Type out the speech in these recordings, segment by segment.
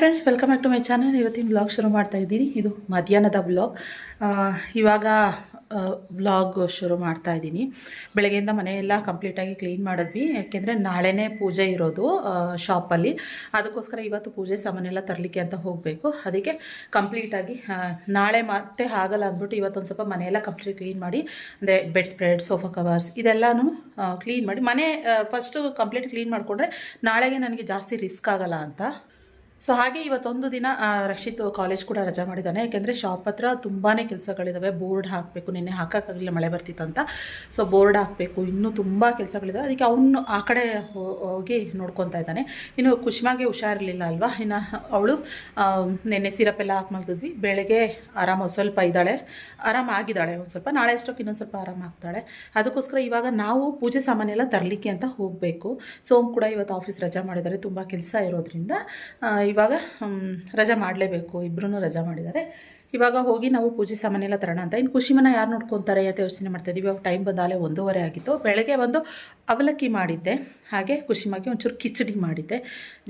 Friends welcome back to my channel ಇವತ್ತಿನ blog ಶುರು ಮಾಡ್ತಾ ಇದ್ದೀನಿ. ಇದು ಮಧ್ಯಾಹ್ನದ ಬ್ಲಾಗ್ ಇವಾಗ ಬ್ಲಾಗ್ ಶುರು ಮಾಡ್ತಾ ಇದ್ದೀನಿ. ಬೆಳಗ್ಗೆಯಿಂದ ಮನೆಯೆಲ್ಲ ಕಂಪ್ಲೀಟಾಗಿ ಕ್ಲೀನ್ ಮಾಡಿದ್ವಿ. ಯಾಕೆಂದರೆ ನಾಳೆನೇ ಪೂಜೆ ಇರೋದು ಶಾಪಲ್ಲಿ ಅದಕ್ಕೋಸ್ಕರ ಇವತ್ತು ಪೂಜೆ ಸಾಮಾನೆಲ್ಲ ತರಲಿಕ್ಕೆ ಅಂತ ಹೋಗಬೇಕು. ಅದಕ್ಕೆ ಕಂಪ್ಲೀಟಾಗಿ ನಾಳೆ ಮತ್ತೆ ಆಗಲ್ಲ ಅಂದ್ಬಿಟ್ಟು ಇವತ್ತೊಂದು ಸ್ವಲ್ಪ ಮನೆಯೆಲ್ಲ ಕಂಪ್ಲೀಟ್ ಕ್ಲೀನ್ ಮಾಡಿ, ಅಂದರೆ ಬೆಡ್ ಸ್ಪ್ರೆಡ್ ಸೋಫಾ ಕವರ್ಸ್ ಇದೆಲ್ಲನೂ ಕ್ಲೀನ್ ಮಾಡಿ. ಮನೆ ಫಸ್ಟು ಕಂಪ್ಲೀಟ್ ಕ್ಲೀನ್ ಮಾಡಿಕೊಂಡ್ರೆ ನಾಳೆಗೆ ನನಗೆ ಜಾಸ್ತಿ ರಿಸ್ಕ್ ಆಗಲ್ಲ ಅಂತ. ಸೊ ಹಾಗೆ ಇವತ್ತೊಂದು ದಿನ ರಕ್ಷಿತ್ ಕಾಲೇಜ್ ಕೂಡ ರಜಾ ಮಾಡಿದ್ದಾನೆ. ಯಾಕೆಂದರೆ ಶಾಪ್ ಹತ್ರ ತುಂಬಾ ಕೆಲಸಗಳಿದ್ದಾವೆ ಬೋರ್ಡ್ ಹಾಕಬೇಕು, ನಿನ್ನೆ ಹಾಕೋಕ್ಕಾಗಲಿಲ್ಲ ಮಳೆ ಬರ್ತಿತ್ತಂತ. ಸೊ ಬೋರ್ಡ್ ಹಾಕಬೇಕು, ಇನ್ನೂ ತುಂಬ ಕೆಲಸಗಳಿದ್ದಾವೆ ಅದಕ್ಕೆ ಅವನು ಆ ಕಡೆ ಹೋಗಿ ನೋಡ್ಕೊತಾ ಇದ್ದಾನೆ. ಇನ್ನು ಖುಷಿಮಾಗೆ ಹುಷಾರಿರಲಿಲ್ಲ ಅಲ್ವಾ? ಇನ್ನು ಅವಳು ನೆನ್ನೆ ಸಿರಪ್ ಎಲ್ಲ ಹಾಕಿ ಮಲಗಿದ್ವಿ. ಬೆಳಗ್ಗೆ ಆರಾಮ ಸ್ವಲ್ಪ ಇದ್ದಾಳೆ. ಆರಾಮಾಗಿದ್ದಾಳೆ ಒಂದು ಸ್ವಲ್ಪ. ನಾಳೆ ಅಷ್ಟೊಕ್ಕೆ ಇನ್ನೊಂದು ಸ್ವಲ್ಪ ಆರಾಮಾಗ್ತಾಳೆ ಅದಕ್ಕೋಸ್ಕರ ಇವಾಗ ನಾವು ಪೂಜೆ ಸಾಮಾನೆಲ್ಲ ತರಲಿಕ್ಕೆ ಅಂತ ಹೋಗಬೇಕು. ಸೋಮ್ ಕೂಡ ಇವತ್ತು ಆಫೀಸ್ ರಜಾ ಮಾಡಿದ್ದಾರೆ ತುಂಬ ಕೆಲಸ ಇರೋದ್ರಿಂದ ಇವಾಗ ರಜಾ ಮಾಡಲೇಬೇಕು. ಇಬ್ಬರೂ ರಜಾ ಮಾಡಿದ್ದಾರೆ. ಇವಾಗ ಹೋಗಿ ನಾವು ಪೂಜೆ ಸಾಮಾನೆಲ್ಲ ತರೋಣ ಅಂತ. ಇನ್ನು ಖುಷಿ ಮನ ಯಾರು ನೋಡ್ಕೊತಾರೆ ಅಂತ ಯೋಚನೆ ಮಾಡ್ತಾಯಿದ್ದೀವಿ ಇವಾಗ ಟೈಮ್ ಬಂದಾಲೆ ಒಂದೂವರೆ ಆಗಿತ್ತು. ಬೆಳಗ್ಗೆ ಒಂದು ಅವಲಕ್ಕಿ ಮಾಡಿದ್ದೆ. ಹಾಗೆ ಖುಷಿಮಾಗಿ ಒಂಚೂರು ಕಿಚಡಿ ಮಾಡಿದ್ದೆ.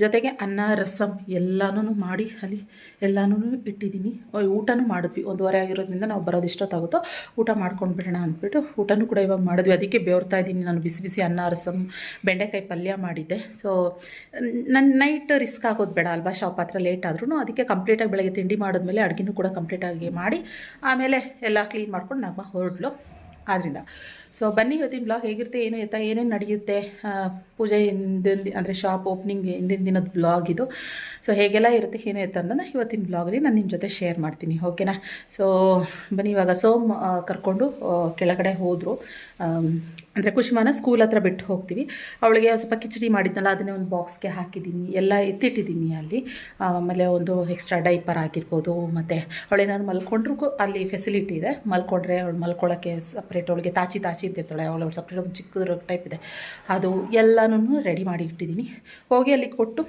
ಜೊತೆಗೆ ಅನ್ನ ರಸಮ್ ಎಲ್ಲನೂ ಮಾಡಿ ಅಲ್ಲಿ ಎಲ್ಲನೂ ಇಟ್ಟಿದ್ದೀನಿ. ಊಟನೂ ಮಾಡಿದ್ವಿ. ಒಂದುವರೆ ಆಗಿರೋದ್ರಿಂದ ನಾವು ಬರೋದು ಇಷ್ಟೊತ್ತಾಗುತ್ತೋ, ಊಟ ಮಾಡ್ಕೊಂಡು ಬಿಡೋಣ ಅಂದ್ಬಿಟ್ಟು ಊಟನೂ ಕೂಡ ಇವಾಗ ಮಾಡಿದ್ವಿ. ಅದಕ್ಕೆ ಬೇವ್ರ್ತಾ ಇದ್ದೀನಿ. ನಾನು ಬಿಸಿ ಬಿಸಿ ಅನ್ನ ರಸಮ್ ಬೆಂಡೆಕಾಯಿ ಪಲ್ಯ ಮಾಡಿದ್ದೆ. ಸೊ ನನ್ನ ನೈಟ್ ರಿಸ್ಕ್ ಆಗೋದು ಬೇಡ ಅಲ್ವಾ? ಶಾಪ್ ಹತ್ರ ಲೇಟ್ ಆದ್ರೂ ಅದಕ್ಕೆ ಕಂಪ್ಲೀಟಾಗಿ ಬೆಳಗ್ಗೆ ತಿಂಡಿ ಮಾಡಿದ್ಮೇಲೆ ಅಡುಗೆನೂ ಕೂಡ ಕಂಪ್ಲೀಟಾಗಿ ಮಾಡಿ, ಆಮೇಲೆ ಎಲ್ಲ ಕ್ಲೀನ್ ಮಾಡ್ಕೊಂಡು ನಮ್ಮ ಹೊರಡ್ಲು ಆದ್ದರಿಂದ ಸೊ ಬನ್ನಿ ಇವತ್ತಿನ ಬ್ಲಾಗ್ ಹೇಗಿರುತ್ತೆ, ಏನು ಎತ್ತ, ಏನೇನು ನಡೆಯುತ್ತೆ ಪೂಜೆ ಹಿಂದಿನ ಅಂದರೆ ಶಾಪ್ ಓಪನಿಂಗ್ ಹಿಂದಿನ ದಿನದ ಬ್ಲಾಗ್ ಇದು. ಸೊ ಹೇಗೆಲ್ಲ ಇರುತ್ತೆ, ಏನು ಎತ್ತ ಅನ್ನೋದನ್ನ ಇವತ್ತಿನ ಬ್ಲಾಗಲ್ಲಿ ನಾನು ನಿಮ್ಮ ಜೊತೆ ಶೇರ್ ಮಾಡ್ತೀನಿ ಓಕೆನಾ ಸೊ ಬನ್ನಿ ಇವಾಗ ಸೋಮ್ ಕರ್ಕೊಂಡು ಕೆಳಗಡೆ ಹೋದರು. ಅಂದರೆ ಕುಶಿಮಾನ ಸ್ಕೂಲ್ ಹತ್ರ ಬಿಟ್ಟು ಹೋಗ್ತೀವಿ. ಅವಳಿಗೆ ಸ್ವಲ್ಪ ಕಿಚಡಿ ಮಾಡಿದ್ನಲ್ಲ, ಅದನ್ನೇ ಒಂದು ಬಾಕ್ಸ್ಗೆ ಹಾಕಿದ್ದೀನಿ. ಎಲ್ಲ ಎತ್ತಿಟ್ಟಿದ್ದೀನಿ ಅಲ್ಲಿ. ಆಮೇಲೆ ಒಂದು ಎಕ್ಸ್ಟ್ರಾ ಡೈಪರ್ ಆಗಿರ್ಬೋದು, ಮತ್ತು ಅವಳೇನಾದ್ರು ಮಲ್ಕೊಂಡ್ರೂ ಅಲ್ಲಿ ಫೆಸಿಲಿಟಿ ಇದೆ. ಮಲ್ಕೊಂಡ್ರೆ ಅವಳು ಮಲ್ಕೊಳ್ಳೋಕ್ಕೆ ಸಪ್ರೇಟ್ ಅವಳಿಗೆ ತಾಚಿ ತಾಚಿ ಇದ್ದಿರ್ತಾಳೆ ಅವಳು ಸಪ್ರೇಟ್ ಒಂದು ಚಿಕ್ಕದ್ರ ಟೈಪ್ ಇದೆ. ಅದು ಎಲ್ಲನೂ ರೆಡಿ ಮಾಡಿ ಇಟ್ಟಿದ್ದೀನಿ. ಹೋಗಿ ಅಲ್ಲಿ ಕೊಟ್ಟು,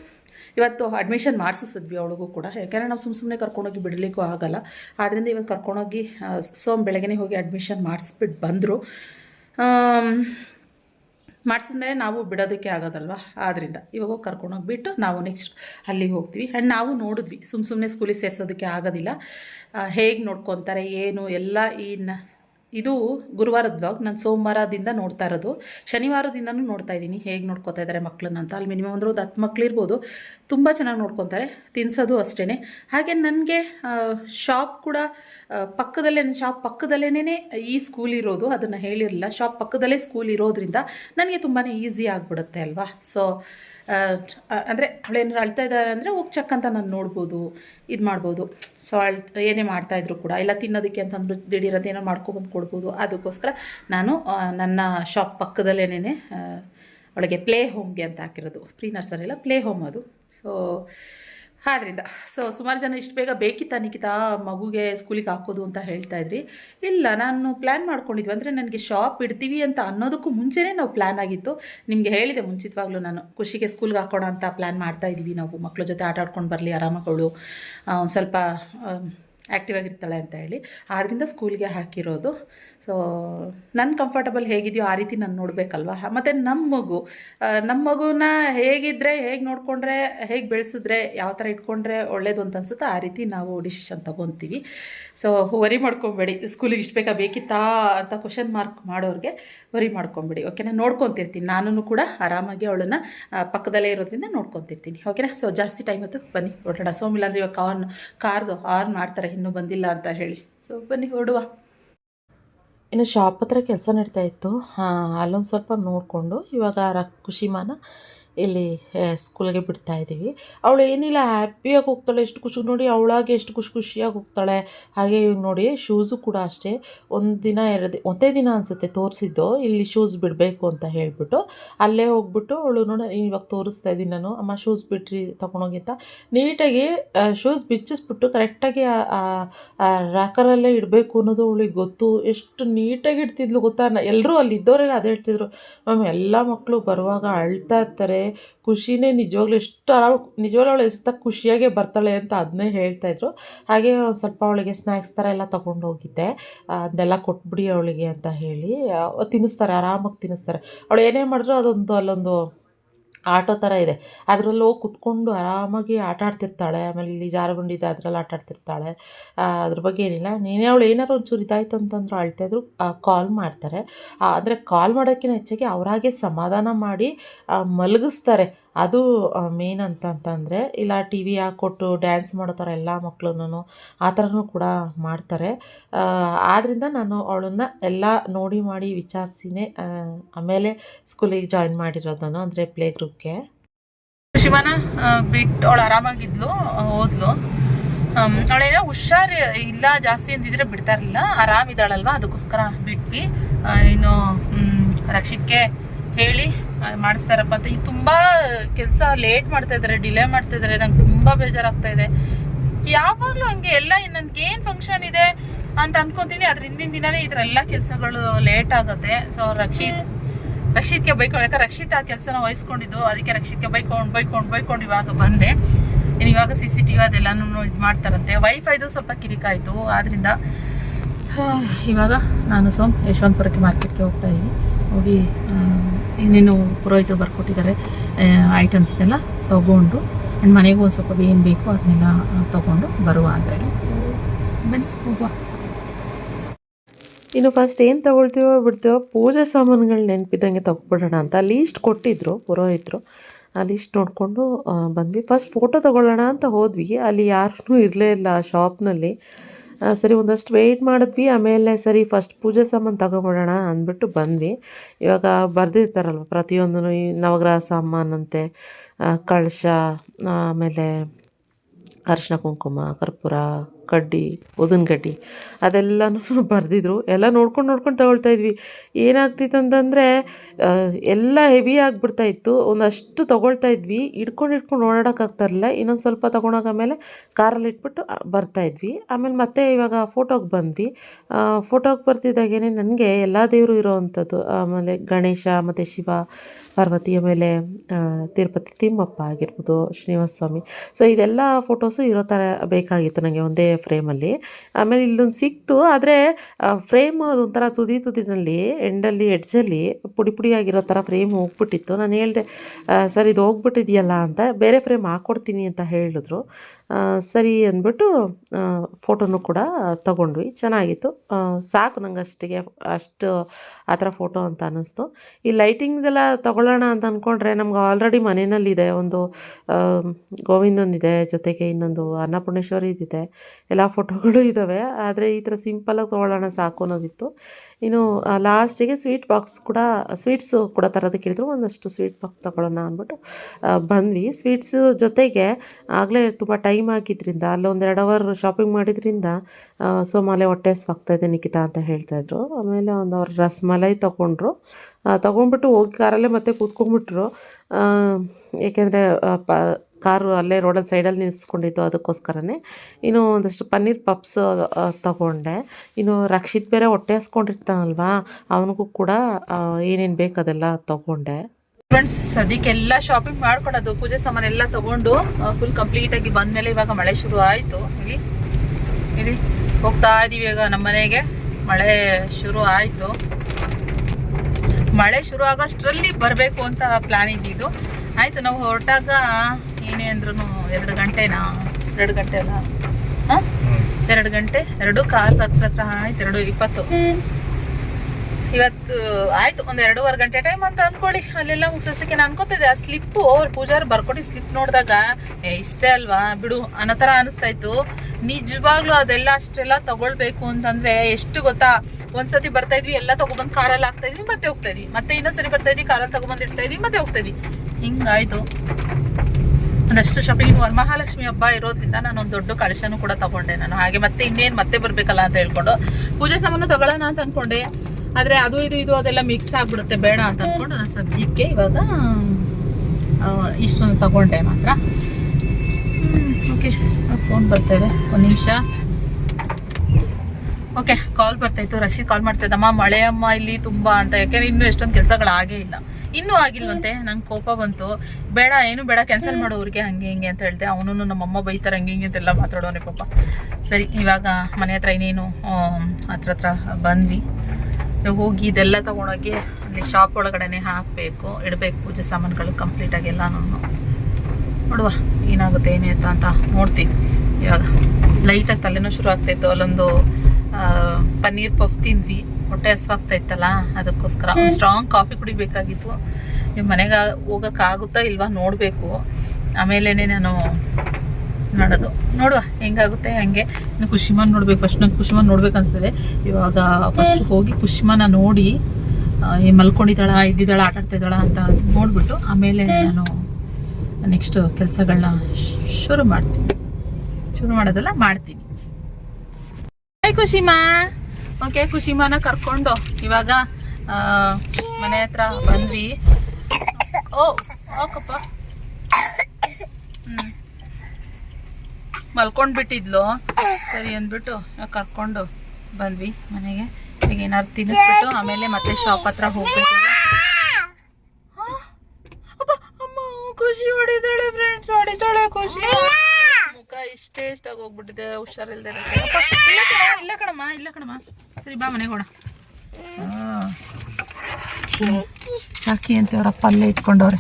ಇವತ್ತು ಅಡ್ಮಿಷನ್ ಮಾಡಿಸಿದ್ವಿ ಅವಳಿಗೂ ಕೂಡ. ಯಾಕೆಂದರೆ ನಾವು ಸುಮ್ಮ ಸುಮ್ಮನೆ ಕರ್ಕೊಂಡೋಗಿ ಬಿಡಲಿಕ್ಕೂ ಆಗಲ್ಲ. ಆದ್ದರಿಂದ ಇವತ್ತು ಕರ್ಕೊಂಡೋಗಿ ಸೋಮ್ ಬೆಳಗ್ಗೆ ಹೋಗಿ ಅಡ್ಮಿಷನ್ ಮಾಡಿಸ್ಬಿಟ್ಟು ಬಂದರು. ಮಾಡಿಸಿದ್ಮೇಲೆ ನಾವು ಬಿಡೋದಕ್ಕೆ ಆಗೋದಲ್ವ? ಆದ್ದರಿಂದ ಇವಾಗ ಕರ್ಕೊಂಡೋಗ್ಬಿಟ್ಟು ನಾವು ನೆಕ್ಸ್ಟ್ ಅಲ್ಲಿಗೆ ಹೋಗ್ತೀವಿ. ಆ್ಯಂಡ್ ನಾವು ನೋಡಿದ್ವಿ. ಸುಮ್ಮ ಸುಮ್ಮನೆ ಸ್ಕೂಲಿಗೆ ಸೇರಿಸೋದಕ್ಕೆ ಆಗೋದಿಲ್ಲ. ಹೇಗೆ ನೋಡ್ಕೊತಾರೆ, ಏನು, ಎಲ್ಲ ಈ ಇದು ಗುರುವಾರದ ಬ್ಲಾಗ್ ನಾನು ಸೋಮವಾರದಿಂದ ನೋಡ್ತಾ ಇರೋದು. ಶನಿವಾರದಿಂದನೂ ನೋಡ್ತಾ ಇದ್ದೀನಿ. ಹೇಗೆ ನೋಡ್ಕೊತಾ ಇದ್ದಾರೆ ಮಕ್ಕಳನ್ನ ಅಂತ. ಅಲ್ಲಿ ಮಿನಿಮಮ್ ಅಂದ್ರೆ ಒಂದು ಹತ್ತು ಮಕ್ಳು ಇರ್ಬೋದು. ತುಂಬ ಚೆನ್ನಾಗಿ ನೋಡ್ಕೊತಾರೆ. ತಿನ್ಸೋದು ಅಷ್ಟೇ ಹಾಗೆ ನನಗೆ ಶಾಪ್ ಕೂಡ ಪಕ್ಕದಲ್ಲೇ ಶಾಪ್ ಪಕ್ಕದಲ್ಲೇನೇ ಈ ಸ್ಕೂಲ್ ಇರೋದು. ಅದನ್ನು ಹೇಳಿರಲಿಲ್ಲ. ಶಾಪ್ ಪಕ್ಕದಲ್ಲೇ ಸ್ಕೂಲ್ ಇರೋದ್ರಿಂದ ನನಗೆ ತುಂಬಾ ಈಸಿ ಆಗಿಬಿಡುತ್ತೆ ಅಲ್ವಾ? ಸೊ ಅಂದರೆ ಅವಳೇನಾರು ಅಳ್ತಾ ಇದ್ದಾರೆ ಅಂದರೆ ಹೋಗಿ ಚಕ್ ಅಂತ ನಾನು ನೋಡ್ಬೋದು, ಇದು ಮಾಡ್ಬೋದು. ಸೊ ಅಳ್, ಏನೇ ಮಾಡ್ತಾಯಿದ್ರು ಕೂಡ, ಇಲ್ಲ ತಿನ್ನೋದಕ್ಕೆ ಅಂತ ಅಂದ್ಬಿಟ್ಟು ದಿಢೀರಂತ ಏನೋ ಮಾಡ್ಕೊಬಂದು ಕೊಡ್ಬೋದು. ಅದಕ್ಕೋಸ್ಕರ ನಾನು ನನ್ನ ಶಾಪ್ ಪಕ್ಕದಲ್ಲೇನೇ ಅವಳಿಗೆ ಪ್ಲೇ ಹೋಮ್ಗೆ ಅಂತ ಹಾಕಿರೋದು. ಪ್ರೀ ನರ್ಸರಿ ಇಲ್ಲ ಪ್ಲೇ ಹೋಮ್ ಅದು. ಸೊ ಆದ್ದರಿಂದ ಸೊ ಸುಮಾರು ಜನ ಇಷ್ಟು ಬೇಗ ಬೇಕಿತ್ತ ನಿಖಿತಾ ಮಗುಗೆ ಸ್ಕೂಲಿಗೆ ಹಾಕೋದು ಅಂತ ಹೇಳ್ತಾ ಇದ್ರಿ. ಇಲ್ಲ, ನಾನು ಪ್ಲ್ಯಾನ್ ಮಾಡ್ಕೊಂಡಿದ್ವಿ. ಅಂದರೆ ನನಗೆ ಶಾಪ್ ಇಡ್ತೀವಿ ಅಂತ ಅನ್ನೋದಕ್ಕೂ ಮುಂಚೆನೇ ನಾವು ಪ್ಲ್ಯಾನ್ ಆಗಿತ್ತು. ನಿಮಗೆ ಹೇಳಿದೆ ಮುಂಚಿತವಾಗ್ಲೂ ನಾನು, ಖುಷಿಗೆ ಸ್ಕೂಲ್ಗೆ ಹಾಕೋಣ ಅಂತ ಪ್ಲ್ಯಾನ್ ಮಾಡ್ತಾ ಇದ್ವಿ. ನಾವು ಮಕ್ಕಳ ಜೊತೆ ಆಟ ಆಡ್ಕೊಂಡು ಬರಲಿ, ಆರಾಮಗಳು. ಸ್ವಲ್ಪ ಆ್ಯಕ್ಟಿವ್ ಆಗಿರ್ತಾಳೆ ಅಂತ ಹೇಳಿ. ಆದ್ದರಿಂದ ಸ್ಕೂಲ್ಗೆ ಹಾಕಿರೋದು. ಸೊ ನನ್ನ ಕಂಫರ್ಟಬಲ್ ಹೇಗಿದೆಯೋ ಆ ರೀತಿ ನಾನು ನೋಡಬೇಕಲ್ವಾ? ಮತ್ತು ನಮ್ಮ ಮಗು ನಮ್ಮ ಮಗುನ ಹೇಗಿದ್ದರೆ ಹೇಗೆ ನೋಡಿಕೊಂಡ್ರೆ, ಹೇಗೆ ಬೆಳೆಸಿದ್ರೆ, ಯಾವ ಥರ ಇಟ್ಕೊಂಡ್ರೆ ಒಳ್ಳೇದು ಅಂತ ಅನ್ಸುತ್ತೆ ಆ ರೀತಿ ನಾವು ಡಿಸಿಷನ್ ತೊಗೊತೀವಿ. ಸೊ ವರಿ ಮಾಡ್ಕೊಬೇಡಿ. ಸ್ಕೂಲಿಗೆ ಇಷ್ಟು ಬೇಕಾ ಬೇಕಿತ್ತಾ ಅಂತ ಕ್ವಶನ್ ಮಾರ್ಕ್ ಮಾಡೋರಿಗೆ ವರಿ ಮಾಡ್ಕೊಬೇಡಿ ಓಕೆನಾ ನೋಡ್ಕೊತಿರ್ತೀನಿ. ನಾನು ಕೂಡ ಆರಾಮಾಗಿ ಅವಳನ್ನು ಪಕ್ಕದಲ್ಲೇ ಇರೋದ್ರಿಂದ ನೋಡ್ಕೊತಿರ್ತೀನಿ ಓಕೆನಾ ಸೊ ಜಾಸ್ತಿ ಟೈಮ್ ಹೊತ್ತು ಬನ್ನಿ, ಓಡಾಡ. ಸೋಮಿಲ್ಲ ಅಂದರೆ ಇವಾಗ ಕಾರ್ನ್ ಕಾರ್ದು ಆರ್ನ್ ಮಾಡ್ತಾರೆ, ಇನ್ನೂ ಬಂದಿಲ್ಲ ಅಂತ ಹೇಳಿ. ಸೊ ಬನ್ನಿ ಹೊರಡುವ ಇನ್ನು ಶಾಪ್ ಹತ್ರ ಕೆಲಸ ನಡೀತಾ ಇತ್ತು. ಅಲ್ಲೊಂದು ಸ್ವಲ್ಪ ನೋಡಿಕೊಂಡು ಇವಾಗ ರ ಖುಷಿಮಾನ ಇಲ್ಲಿ ಸ್ಕೂಲ್ಗೆ ಬಿಡ್ತಾ ಇದ್ದೀವಿ. ಅವಳು ಏನಿಲ್ಲ ಹ್ಯಾಪಿಯಾಗಿ ಹೋಗ್ತಾಳೆ. ಎಷ್ಟು ಖುಷಿ ನೋಡಿ, ಅವಳಾಗೆ ಎಷ್ಟು ಖುಷಿ ಖುಷಿಯಾಗಿ ಹೋಗ್ತಾಳೆ. ಹಾಗೆ ಇವಾಗ ನೋಡಿ ಶೂಸು ಕೂಡ ಅಷ್ಟೇ. ಒಂದು ದಿನ, ಎರಡು, ಒಂದೇ ದಿನ ಅನಿಸುತ್ತೆ ತೋರಿಸಿದ್ದು. ಇಲ್ಲಿ ಶೂಸ್ ಬಿಡಬೇಕು ಅಂತ ಹೇಳಿಬಿಟ್ಟು. ಅಲ್ಲೇ ಹೋಗ್ಬಿಟ್ಟು ಅವಳು ನೋಡಿ ಇವಾಗ ತೋರಿಸ್ತಾ ಇದ್ದೀನಿ ನಾನು. ಅಮ್ಮ ಶೂಸ್ ಬಿಟ್ರಿ ತೊಗೊಂಡೋಗಿಂತ ನೀಟಾಗಿ ಶೂಸ್ ಬಿಚ್ಚಿಸ್ಬಿಟ್ಟು ಕರೆಕ್ಟಾಗಿ ರ್ಯಾಕರಲ್ಲೇ ಇಡಬೇಕು ಅನ್ನೋದು ಅವಳಿಗೆ ಗೊತ್ತು. ಎಷ್ಟು ನೀಟಾಗಿ ಇಡ್ತಿದ್ಲು ಗೊತ್ತಾ? ಎಲ್ಲರೂ ಅಲ್ಲಿ ಇದ್ದವರೆಲ್ಲ ಅದೇ ಹೇಳ್ತಿದ್ರು. ಮ್ಯಾಮ್, ಎಲ್ಲ ಮಕ್ಕಳು ಬರುವಾಗ ಅಳ್ತಾ ಇರ್ತಾರೆ. ಖುಷಿನೇ ನಿಜವಾಗ್ಲೂ ಎಷ್ಟು ಆರಾಮ ನಿಜವಾಗ್ಲೂ ಅವಳು ಎಷ್ಟು ಖುಷಿಯಾಗೆ ಬರ್ತಾಳೆ ಅಂತ ಅದನ್ನೇ ಹೇಳ್ತಾಯಿದ್ರು ಹಾಗೆ ಒಂದು ಸ್ವಲ್ಪ ಅವಳಿಗೆ ಸ್ನ್ಯಾಕ್ಸ್ ಥರ ಎಲ್ಲ ತೊಗೊಂಡು ಹೋಗಿದ್ದೆ. ಅದನ್ನೆಲ್ಲ ಕೊಟ್ಬಿಡಿ ಅವಳಿಗೆ ಅಂತ ಹೇಳಿ. ತಿನ್ನಿಸ್ತಾರೆ, ಆರಾಮಾಗಿ ತಿನ್ನಿಸ್ತಾರೆ. ಅವಳು ಏನೇ ಮಾಡಿದ್ರು ಅದೊಂದು, ಅಲ್ಲೊಂದು ಆಟೋ ಥರ ಇದೆ. ಅದರಲ್ಲಿ ಹೋಗಿ ಕುತ್ಕೊಂಡು ಆರಾಮಾಗಿ ಆಟ ಆಡ್ತಿರ್ತಾಳೆ. ಆಮೇಲೆ ಇಲ್ಲಿ ಜಾರುಗುಂಡಿ ಇದೆ, ಅದರಲ್ಲಿ ಆಟ ಆಡ್ತಿರ್ತಾಳೆ. ಅದ್ರ ಬಗ್ಗೆ ಏನಿಲ್ಲ. ನೀನೇ ಅವಳು ಏನಾರು ಒಂಚೂರು ಇದಾಯ್ತು ಅಂತಂದ್ರೆ ಅಳ್ತಾ ಇದ್ರು ಕಾಲ್ ಮಾಡ್ತಾರೆ. ಆದರೆ ಕಾಲ್ ಮಾಡೋಕ್ಕಿಂತ ಹೆಚ್ಚಾಗಿ ಅವರಾಗೆ ಸಮಾಧಾನ ಮಾಡಿ ಮಲಗಿಸ್ತಾರೆ. ಅದು ಮೇನ್ ಅಂತ ಅಂತಂದರೆ, ಇಲ್ಲ ಟಿ ವಿ ಹಾಕ್ಕೊಟ್ಟು ಡ್ಯಾನ್ಸ್ ಮಾಡೋ ಥರ ಎಲ್ಲ ಮಕ್ಳನ್ನೂ ಆ ಥರನೂ ಕೂಡ ಮಾಡ್ತಾರೆ. ಆದ್ದರಿಂದ ನಾನು ಅವಳನ್ನ ಎಲ್ಲ ನೋಡಿ ಮಾಡಿ ವಿಚಾರಿಸಿನೇ ಆಮೇಲೆ ಸ್ಕೂಲಿಗೆ ಜಾಯಿನ್ ಮಾಡಿರೋದನ್ನು, ಅಂದರೆ ಪ್ಲೇ ಗ್ರೂಪ್ಗೆ ಶಿವನ ಬಿಟ್ಟು ಅವಳು ಆರಾಮಾಗಿದ್ಲು ಓದ್ಲು. ಅವಳೇನೋ ಹುಷಾರು ಇಲ್ಲ ಜಾಸ್ತಿ ಅಂದಿದ್ರೆ ಬಿಡ್ತಾ ಇರಲಿಲ್ಲ ಆರಾಮಿದ್ದಾಳಲ್ವಾ ಅದಕ್ಕೋಸ್ಕರ ಬಿಟ್ವಿ. ಇನ್ನು ರಕ್ಷಿತ್ಗೆ ಹೇಳಿ ಮಾಡಿಸ್ತಾರಪ್ಪ ಅಂತ. ಈಗ ತುಂಬ ಕೆಲಸ ಲೇಟ್ ಮಾಡ್ತಾ ಇದ್ದಾರೆ ಡಿಲೇ ಮಾಡ್ತಾ ಇದ್ದಾರೆ ನಂಗೆ ತುಂಬ ಬೇಜಾರಾಗ್ತಾ ಇದೆ. ಯಾವಾಗಲೂ ಹಂಗೆ ಎಲ್ಲ ನನಗೇನು ಫಂಕ್ಷನ್ ಇದೆ ಅಂತ ಅನ್ಕೊಂತೀನಿ. ಅದ್ರ ಹಿಂದಿನ ದಿನನೇ ಎಲ್ಲ ಕೆಲಸಗಳು ಲೇಟ್ ಆಗುತ್ತೆ. ಸೊ ರಕ್ಷಿತ್ ರಕ್ಷಿತ್ಗೆ ಬೈಕೊಂಡು ಯಾಕೆ ರಕ್ಷಿತ್ ಆ ಕೆಲಸನ ವಹಿಸ್ಕೊಂಡಿದ್ದು. ಅದಕ್ಕೆ ರಕ್ಷಿತ್ಗೆ ಬೈಕೊಂಡು ಬೈಕೊಂಡು ಬೈಕೊಂಡು ಇವಾಗ ಬಂದೆ. ಇವಾಗ ಸಿ ಸಿ ಟಿ ವಿ ಅದೆಲ್ಲನೂ ಇದು ಮಾಡ್ತಾರಂತೆ. ವೈಫೈದು ಸ್ವಲ್ಪ ಕಿರಿಕಾಯಿತು ಆದ್ರಿಂದ ಹಾ, ಇವಾಗ ನಾನು ಸೋಮ್ ಯಶವಂತಪುರಕ್ಕೆ ಮಾರ್ಕೆಟ್ಗೆ ಹೋಗ್ತಾ ಇದ್ದೀನಿ ಹೋಗಿ ಇನ್ನೇನು ಪುರೋಹಿತರು ಬರ್ಕೊಟ್ಟಿದ್ದಾರೆ ಐಟಮ್ಸ್ನೆಲ್ಲ ತೊಗೊಂಡು ಆ್ಯಂಡ್ ಮನೆಗೂ ಒಂದು ಸ್ವಲ್ಪ ಏನು ಬೇಕು ಅದನ್ನೆಲ್ಲ ತೊಗೊಂಡು ಬರುವ ಅಂತ ಹೇಳಿ ಬನ್ನಿ, ಹೋಗುವ. ಇನ್ನು ಫಸ್ಟ್ ಏನು ತೊಗೊಳ್ತೀವೋ ಬಿಡ್ತೀವೋ ಪೂಜೆ ಸಾಮಾನುಗಳು ನೆನಪಿದ್ದಂಗೆ ತೊಗೊಬಿಡೋಣ ಅಂತ ಲೀಸ್ಟ್ ಕೊಟ್ಟಿದ್ರು ಪುರೋಹಿತರು. ಆ ಲೀಸ್ಟ್ ನೋಡಿಕೊಂಡು ಬಂದ್ವಿ. ಫಸ್ಟ್ ಫೋಟೋ ತೊಗೊಳ್ಳೋಣ ಅಂತ ಹೋದ್ವಿ. ಅಲ್ಲಿ ಯಾರೂ ಇರಲೇ ಇಲ್ಲ ಆ ಶಾಪ್ನಲ್ಲಿ ಸರಿ, ಒಂದಷ್ಟು ವೆಯ್ಟ್ ಮಾಡಿದ್ವಿ. ಆಮೇಲೆ ಸರಿ ಫಸ್ಟ್ ಪೂಜೆ ಸಾಮಾನು ತಗೊಂಬಿಡೋಣ ಅಂದ್ಬಿಟ್ಟು ಬಂದ್ವಿ. ಇವಾಗ ಬರೆದಿರ್ತಾರಲ್ವ ಪ್ರತಿಯೊಂದೂ ಈ ನವಗ್ರಹ ಸಾಮಾನಂತೆ ಕಳಶ, ಆಮೇಲೆ ಅರಿಶಿನ ಕುಂಕುಮ, ಕರ್ಪೂರ ಕಡ್ಡಿ ಊದಿನ ಕಡ್ಡಿ, ಅದೆಲ್ಲನೂ ಬರೆದಿದ್ರು. ಎಲ್ಲ ನೋಡ್ಕೊಂಡು ನೋಡ್ಕೊಂಡು ತಗೊಳ್ತಾ ಇದ್ವಿ. ಏನಾಗ್ತಿತ್ತು ಅಂತಂದರೆ ಎಲ್ಲ ಹೆವಿ ಆಗಿಬಿಡ್ತಾ ಇತ್ತು. ಒಂದಷ್ಟು ತೊಗೊಳ್ತಾ ಇದ್ವಿ. ಹಿಡ್ಕೊಂಡು ಓಡಾಡೋಕ್ಕಾಗ್ತಾ ಇರಲಿಲ್ಲ. ಇನ್ನೊಂದು ಸ್ವಲ್ಪ ತೊಗೊಂಡೋಗಾಮೇಲೆ ಕಾರಲ್ಲಿ ಇಟ್ಬಿಟ್ಟು ಬರ್ತಾ ಇದ್ವಿ. ಆಮೇಲೆ ಮತ್ತೆ ಇವಾಗ ಫೋಟೋಗೆ ಬಂದ್ವಿ. ಫೋಟೋಗೆ ಬರ್ತಿದ್ದಾಗೇನೆ ನನಗೆ ಎಲ್ಲ ದೇವರು ಇರೋ ಅಂಥದ್ದು ಆಮೇಲೆ ಗಣೇಶ, ಮತ್ತು ಶಿವ ಪಾರ್ವತಿ ಮೇಲೆ ತಿರುಪತಿ ತಿಮ್ಮಪ್ಪ ಆಗಿರ್ಬೋದು ಶ್ರೀನಿವಾಸ ಸ್ವಾಮಿ ಸೊ ಇದೆಲ್ಲ ಫೋಟೋಸು ಇರೋ ಥರ ಬೇಕಾಗಿತ್ತು ನನಗೆ ಒಂದೇ ಫ್ರೇಮಲ್ಲಿ ಆಮೇಲೆ ಇಲ್ಲೊಂದು ಸಿಕ್ತು, ಆದರೆ ಫ್ರೇಮ್ ಅದೊಂಥರ ತುದಿ ತುದಿನಲ್ಲಿ ಎಂಡಲ್ಲಿ ಎಡ್ಜಲ್ಲಿ ಪುಡಿ ಪುಡಿಯಾಗಿರೋ ಥರ ಫ್ರೇಮ್ ಹೋಗ್ಬಿಟ್ಟಿತ್ತು. ನಾನು ಹೇಳಿದೆ ಸರ್ ಇದು ಹೋಗ್ಬಿಟ್ಟಿದೆಯಲ್ಲ ಅಂತ ಬೇರೆ ಫ್ರೇಮ್ ಹಾಕ್ಕೊಡ್ತೀನಿ ಅಂತ ಹೇಳಿದ್ರು. ಸರಿ ಅಂದ್ಬಿಟ್ಟು ಫೋಟೋನು ಕೂಡ ತಗೊಂಡ್ವಿ. ಚೆನ್ನಾಗಿತ್ತು. ಸಾಕು ನಂಗೆ ಅಷ್ಟಿಗೆ, ಅಷ್ಟು ಆ ಥರ ಫೋಟೋ ಅಂತ ಅನ್ನಿಸ್ತು. ಈ ಲೈಟಿಂಗ್ದೆಲ್ಲ ತಗೊಳ್ಳೋಣ ಅಂತ ಅಂದ್ಕೊಂಡ್ರೆ ನಮ್ಗೆ ಆಲ್ರೆಡಿ ಮನೆಯಲ್ಲಿದೆ ಒಂದು ಗೋವಿಂದೊಂದಿದೆ, ಜೊತೆಗೆ ಇನ್ನೊಂದು ಅನ್ನಪೂರ್ಣೇಶ್ವರಿದಿದೆ. ಎಲ್ಲ ಫೋಟೋಗಳು ಇದ್ದಾವೆ. ಆದರೆ ಈ ಥರ ಸಿಂಪಲಾಗಿ ತೊಗೊಳ್ಳೋಣ ಸಾಕು ಅನ್ನೋದಿತ್ತು. ಇನ್ನು ಲಾಸ್ಟಿಗೆ ಸ್ವೀಟ್ ಬಾಕ್ಸ್ ಕೂಡ, ಸ್ವೀಟ್ಸು ಕೂಡ ತರೋದಕ್ಕೆ ಹೇಳಿದ್ರು. ಒಂದಷ್ಟು ಸ್ವೀಟ್ ಬಾಕ್ಸ್ ತಗೊಳ್ಳೋಣ ಅಂದ್ಬಿಟ್ಟು ಬಂದ್ವಿ. ಸ್ವೀಟ್ಸು ಜೊತೆಗೆ ಆಗಲೇ ತುಂಬ ಟೈಮ್ ಆಗಿದ್ದರಿಂದ ಅಲ್ಲೊಂದು ಎರಡು ಅವರ್ ಶಾಪಿಂಗ್ ಮಾಡಿದ್ರಿಂದ ಸೊ ಸೋಮಾಲೆ ಹೊಟ್ಟೆ ಇದೆ ನಿಖಿತಾ ಅಂತ ಹೇಳ್ತಾಯಿದ್ರು ಆಮೇಲೆ ಒಂದು ಅವ್ರು ರಸ್ಮಲೈ ತೊಗೊಂಡ್ರು. ತೊಗೊಂಡ್ಬಿಟ್ಟು ಹೋಗಿ ಕಾರಲ್ಲೇ ಮತ್ತೆ ಕೂತ್ಕೊಂಡ್ಬಿಟ್ರು. ಏಕೆಂದರೆ ಪ, ಕಾರು ಅಲ್ಲೇ ರೋಡಲ್ಲಿ ಸೈಡಲ್ಲಿ ನಿಲ್ಲಿಸ್ಕೊಂಡಿತ್ತು ಅದಕ್ಕೋಸ್ಕರನೇ. ಇನ್ನು ಒಂದಷ್ಟು ಪನ್ನೀರ್ ಪಪ್ಸ್ ತೊಗೊಂಡೆ. ಇನ್ನು ರಕ್ಷಿತ್ ಬೇರೆ ಹೊಟ್ಟೆ ಹಸ್ಕೊಂಡಿರ್ತಾನಲ್ವಾ, ಅವನಿಗೂ ಕೂಡ ಏನೇನು ಬೇಕು ಅದೆಲ್ಲ ತೊಗೊಂಡೆ. ಫ್ರೆಂಡ್ಸ್ ಅದಕ್ಕೆಲ್ಲ ಶಾಪಿಂಗ್ ಮಾಡ್ಕೊಳೋದು ಪೂಜೆ ಸಾಮಾನು ಎಲ್ಲ ತಗೊಂಡು ಫುಲ್ ಕಂಪ್ಲೀಟ್ ಆಗಿ ಬಂದ್ಮೇಲೆ ಇವಾಗ ಮಳೆ ಶುರು ಆಯಿತು. ಇಲ್ಲಿ ಇಲ್ಲಿ ಹೋಗ್ತಾ ಇದೀವಿ ಈಗ ನಮ್ಮ ಮನೆಗೆ. ಮಳೆ ಶುರು ಆಯಿತು. ಮಳೆ ಶುರು ಆಗೋಷ್ಟರಲ್ಲಿ ಬರಬೇಕು ಅಂತ ಪ್ಲಾನ್ ಇದ್ದಿದ್ದು. ಆಯ್ತು ನಾವು ಹೊರಟಾಗ ಏನೇ ಅಂದ್ರೂ ಎರಡು ಗಂಟೆನಾ? ಎರಡು ಗಂಟೆ ಅಲ್ಲ? ಹ? ಎರಡು ಗಂಟೆ? ಎರಡು ಕಾಲು ಹತ್ರ ಹತ್ರ ಆಯ್ತು ಎರಡು ಇಪ್ಪತ್ತು. ಆಯ್ತು, ಒಂದ್ ಎರಡೂವರೆ ಗಂಟೆ ಟೈಮ್ ಅಂತ ಅನ್ಕೊಳ್ಳಿ. ಅಲ್ಲೆಲ್ಲ ಮುಗಿಸೋಷ್ಟಕ್ಕೆ ನಾನು ಅನ್ಕೋತಿದ್ದೆ, ಆ ಸ್ಲಿಪ್ ಅವ್ರ ಪೂಜಾರಿ ಬರ್ಕೊಡಿ ಸ್ಲಿಪ್ ನೋಡಿದಾಗ, ಏ, ಇಷ್ಟೇ ಅಲ್ವಾ? ಬಿಡು, ಅನ್ನೋ ಥರ ಅನಿಸ್ತಾ ಇತ್ತು. ನಿಜವಾಗ್ಲೂ ಅದೆಲ್ಲ ಅಷ್ಟೆಲ್ಲ ತಗೊಳ್ಬೇಕು ಅಂತಂದ್ರೆ ಎಷ್ಟು ಗೊತ್ತಾ? ಒಂದ್ಸತಿ ಬರ್ತಾ ಇದ್ವಿ, ಎಲ್ಲ ತಗೊಬಂದು ಕಾರಲ್ಲಿ ಹಾಕ್ತಾ ಇದ್ವಿ, ಮತ್ತೆ ಹೋಗ್ತಾ ಇದ್ವಿ. ಮತ್ತೆ ಇನ್ನೊಂದ್ಸರಿ ಬರ್ತಾ ಇದ್ವಿ, ಕಾರಲ್ಲಿ ತಗೊಬಂದು ಇಡ್ತಾ ಇದ್ವಿ, ಮತ್ತೆ ಹೋಗ್ತಾ ಇದ್ವಿ. ಹಿಂಗಾಯ್ತು. ಒಂದಷ್ಟು ಶಾಪಿಂಗ್ ವರಮಹಾಲಕ್ಷ್ಮಿ ಹಬ್ಬ ಇರೋದ್ರಿಂದ ನಾನು ಒಂದು ದೊಡ್ಡ ಕಳಶನೂ ಕೂಡ ತಗೊಂಡೆ ನಾನು. ಹಾಗೆ ಮತ್ತೆ ಇನ್ನೇನು ಮತ್ತೆ ಬರ್ಬೇಕಲ್ಲ ಅಂತ ಹೇಳ್ಕೊಂಡು. ಪೂಜೆ ಸಾಮಾನು ತಗೊಳ್ಳೋಣ ಅಂತ ಅನ್ಕೊಂಡೆ. ಆದ್ರೆ ಅದು ಇದು ಇದು ಅದೆಲ್ಲ ಮಿಕ್ಸ್ ಆಗ್ಬಿಡುತ್ತೆ. ಬೇಡ ಅಂತ ಅನ್ಕೊಂಡು ನಾನು ಸದ್ಯಕ್ಕೆ ಇವಾಗ ಇಷ್ಟೊಂದು ತಗೊಂಡೆ ಮಾತ್ರ. ಓಕೆ ಫೋನ್ ಬರ್ತಾ ಇದೆ. ಒಂದು ನಿಮಿಷ. ಓಕೆ ಕಾಲ್ ಬರ್ತಾಯಿತ್ತು ರಕ್ಷಿತ್ ಕಾಲ್ ಮಾಡ್ತಾಯಿದ್ದಮ್ಮ ಮಳೆ ಅಮ್ಮ ಇಲ್ಲಿ ತುಂಬಾ ಅಂತ. ಯಾಕೆಂದ್ರೆ ಇನ್ನೂ ಎಷ್ಟೊಂದು ಕೆಲಸಗಳಾಗೇ ಇಲ್ಲ. ಇನ್ನೂ ಆಗಿಲ್ವಂತೆ. ನಂಗೆ ಕೋಪ ಬಂತು. ಬೇಡ, ಏನು ಬೇಡ ಕ್ಯಾನ್ಸಲ್ ಮಾಡೋ ಊರಿಗೆ ಹಂಗೆ ಹಿಂಗೆ ಅಂತ ಹೇಳ್ತೆ ಅವನು ನಮ್ಮಮ್ಮ ಬೈತಾರೆ, ಹಂಗೆ ಹಿಂಗೆ ಅಂತೆಲ್ಲ ಮಾತಾಡೋನೆ ಪಾಪ. ಸರಿ, ಇವಾಗ ಮನೆ ಹತ್ರ ಇನ್ನೇನು ಹತ್ರ ಹತ್ರ ಬಂದ್ವಿ. ಹೋಗಿ ಇದೆಲ್ಲ ತಗೊಂಡೋಗಿ ಅಲ್ಲಿ ಶಾಪ್ ಒಳಗಡೆನೆ ಹಾಕಬೇಕು. ಇಡಬೇಕು. ಪೂಜೆ ಸಾಮಾನುಗಳು ಕಂಪ್ಲೀಟಾಗಿ ಎಲ್ಲಾನು ನೋಡುವ ಏನಾಗುತ್ತೆ ಏನಾಯ್ತಾ ಅಂತ ನೋಡ್ತೀನಿ. ಇವಾಗ ಲೈಟಾಗಿ ತಲೆನೂ ಶುರು ಆಗ್ತಾಯಿತ್ತು. ಅಲ್ಲೊಂದು ಪನ್ನೀರ್ ಪಫ್ ತಿಂದ್ವಿ. ಹೊಟ್ಟೆ ಹಸುವಾಗ್ತಾ ಇತ್ತಲ್ಲ ಅದಕ್ಕೋಸ್ಕರ. ಸ್ಟ್ರಾಂಗ್ ಕಾಫಿ ಕುಡಿಬೇಕಾಗಿತ್ತು. ನಿಮ್ಮ ಮನೆಗೆ ಹೋಗೋಕ್ಕಾಗುತ್ತಾ ಇಲ್ವಾ ನೋಡಬೇಕು. ಆಮೇಲೆ ನಾನು ಮಾಡೋದು. ನೋಡುವ, ಹೆಂಗಾಗುತ್ತೆ, ಹಂಗೆ. ಇನ್ನು ಖುಷಿಮಾನ್ ನೋಡ್ಬೇಕು ಫಸ್ಟ್ ನಂಗೆ ಖುಷಿಮಾನ್ ನೋಡ್ಬೇಕು ಅನ್ಸ್ತದೆ. ಇವಾಗ ಫಸ್ಟ್ ಹೋಗಿ ಖುಷಿಮಾನ ನೋಡಿ ಮಲ್ಕೊಂಡಿದ್ದಾಳ, ಇದ್ದಿದ್ದಾಳ, ಆಟ ಅಂತ ನೋಡ್ಬಿಟ್ಟು ಆಮೇಲೆ ನಾನು ನೆಕ್ಸ್ಟ್ ಕೆಲಸಗಳನ್ನ ಶುರು ಮಾಡ್ತೀನಿ. ಶುರು ಮಾಡೋದೆಲ್ಲ ಮಾಡ್ತೀನಿ. ಹಾಯ್ ಖುಷಿಮಾ ಓಕೆ ಖುಷಿಮಾನ ಕರ್ಕೊಂಡು ಇವಾಗ ಮನೆ ಹತ್ರ ಬಂದ್ವಿ. ಓ ಓಕಪ್ಪ ಮಲ್ಕೊಂಡ್ಬಿಟ್ಟಿದ್ಲು. ಸರಿ ಅಂದ್ಬಿಟ್ಟು ಕರ್ಕೊಂಡು ಬಂದ್ವಿ ಮನೆಗೆ. ಈಗ ಏನಾದ್ರು ತಿನ್ನಿಸ್ಬಿಟ್ಟು ಆಮೇಲೆ ಮತ್ತೆ ಶಾಪ್ ಹತ್ರ ಹೋಗ್ಬಿಟ್ಟು. ಖುಷಿ ಹೊಡಿತಾಳೆ ಫ್ರೆಂಡ್ಸ್ ಹೊಡಿತಾಳೆ ಖುಷಿ. ಮುಖ ಇಷ್ಟೇ ಇಷ್ಟಾಗಿ ಹೋಗ್ಬಿಟ್ಟಿದೆ, ಹುಷಾರಿಲ್ದೆ. ಇಲ್ಲ ಕಣ ಇಲ್ಲ ಕಣಮ್ಮ ಇಲ್ಲ ಕಣಮ್ಮ. ಸರಿ, ಬಾ ಮನೆಗೆ ಹೋಣ ಸಾಕಿ ಅಂತ ಅವ್ರ ಅಲ್ಲೇ ಇಟ್ಕೊಂಡವ್ರೆ.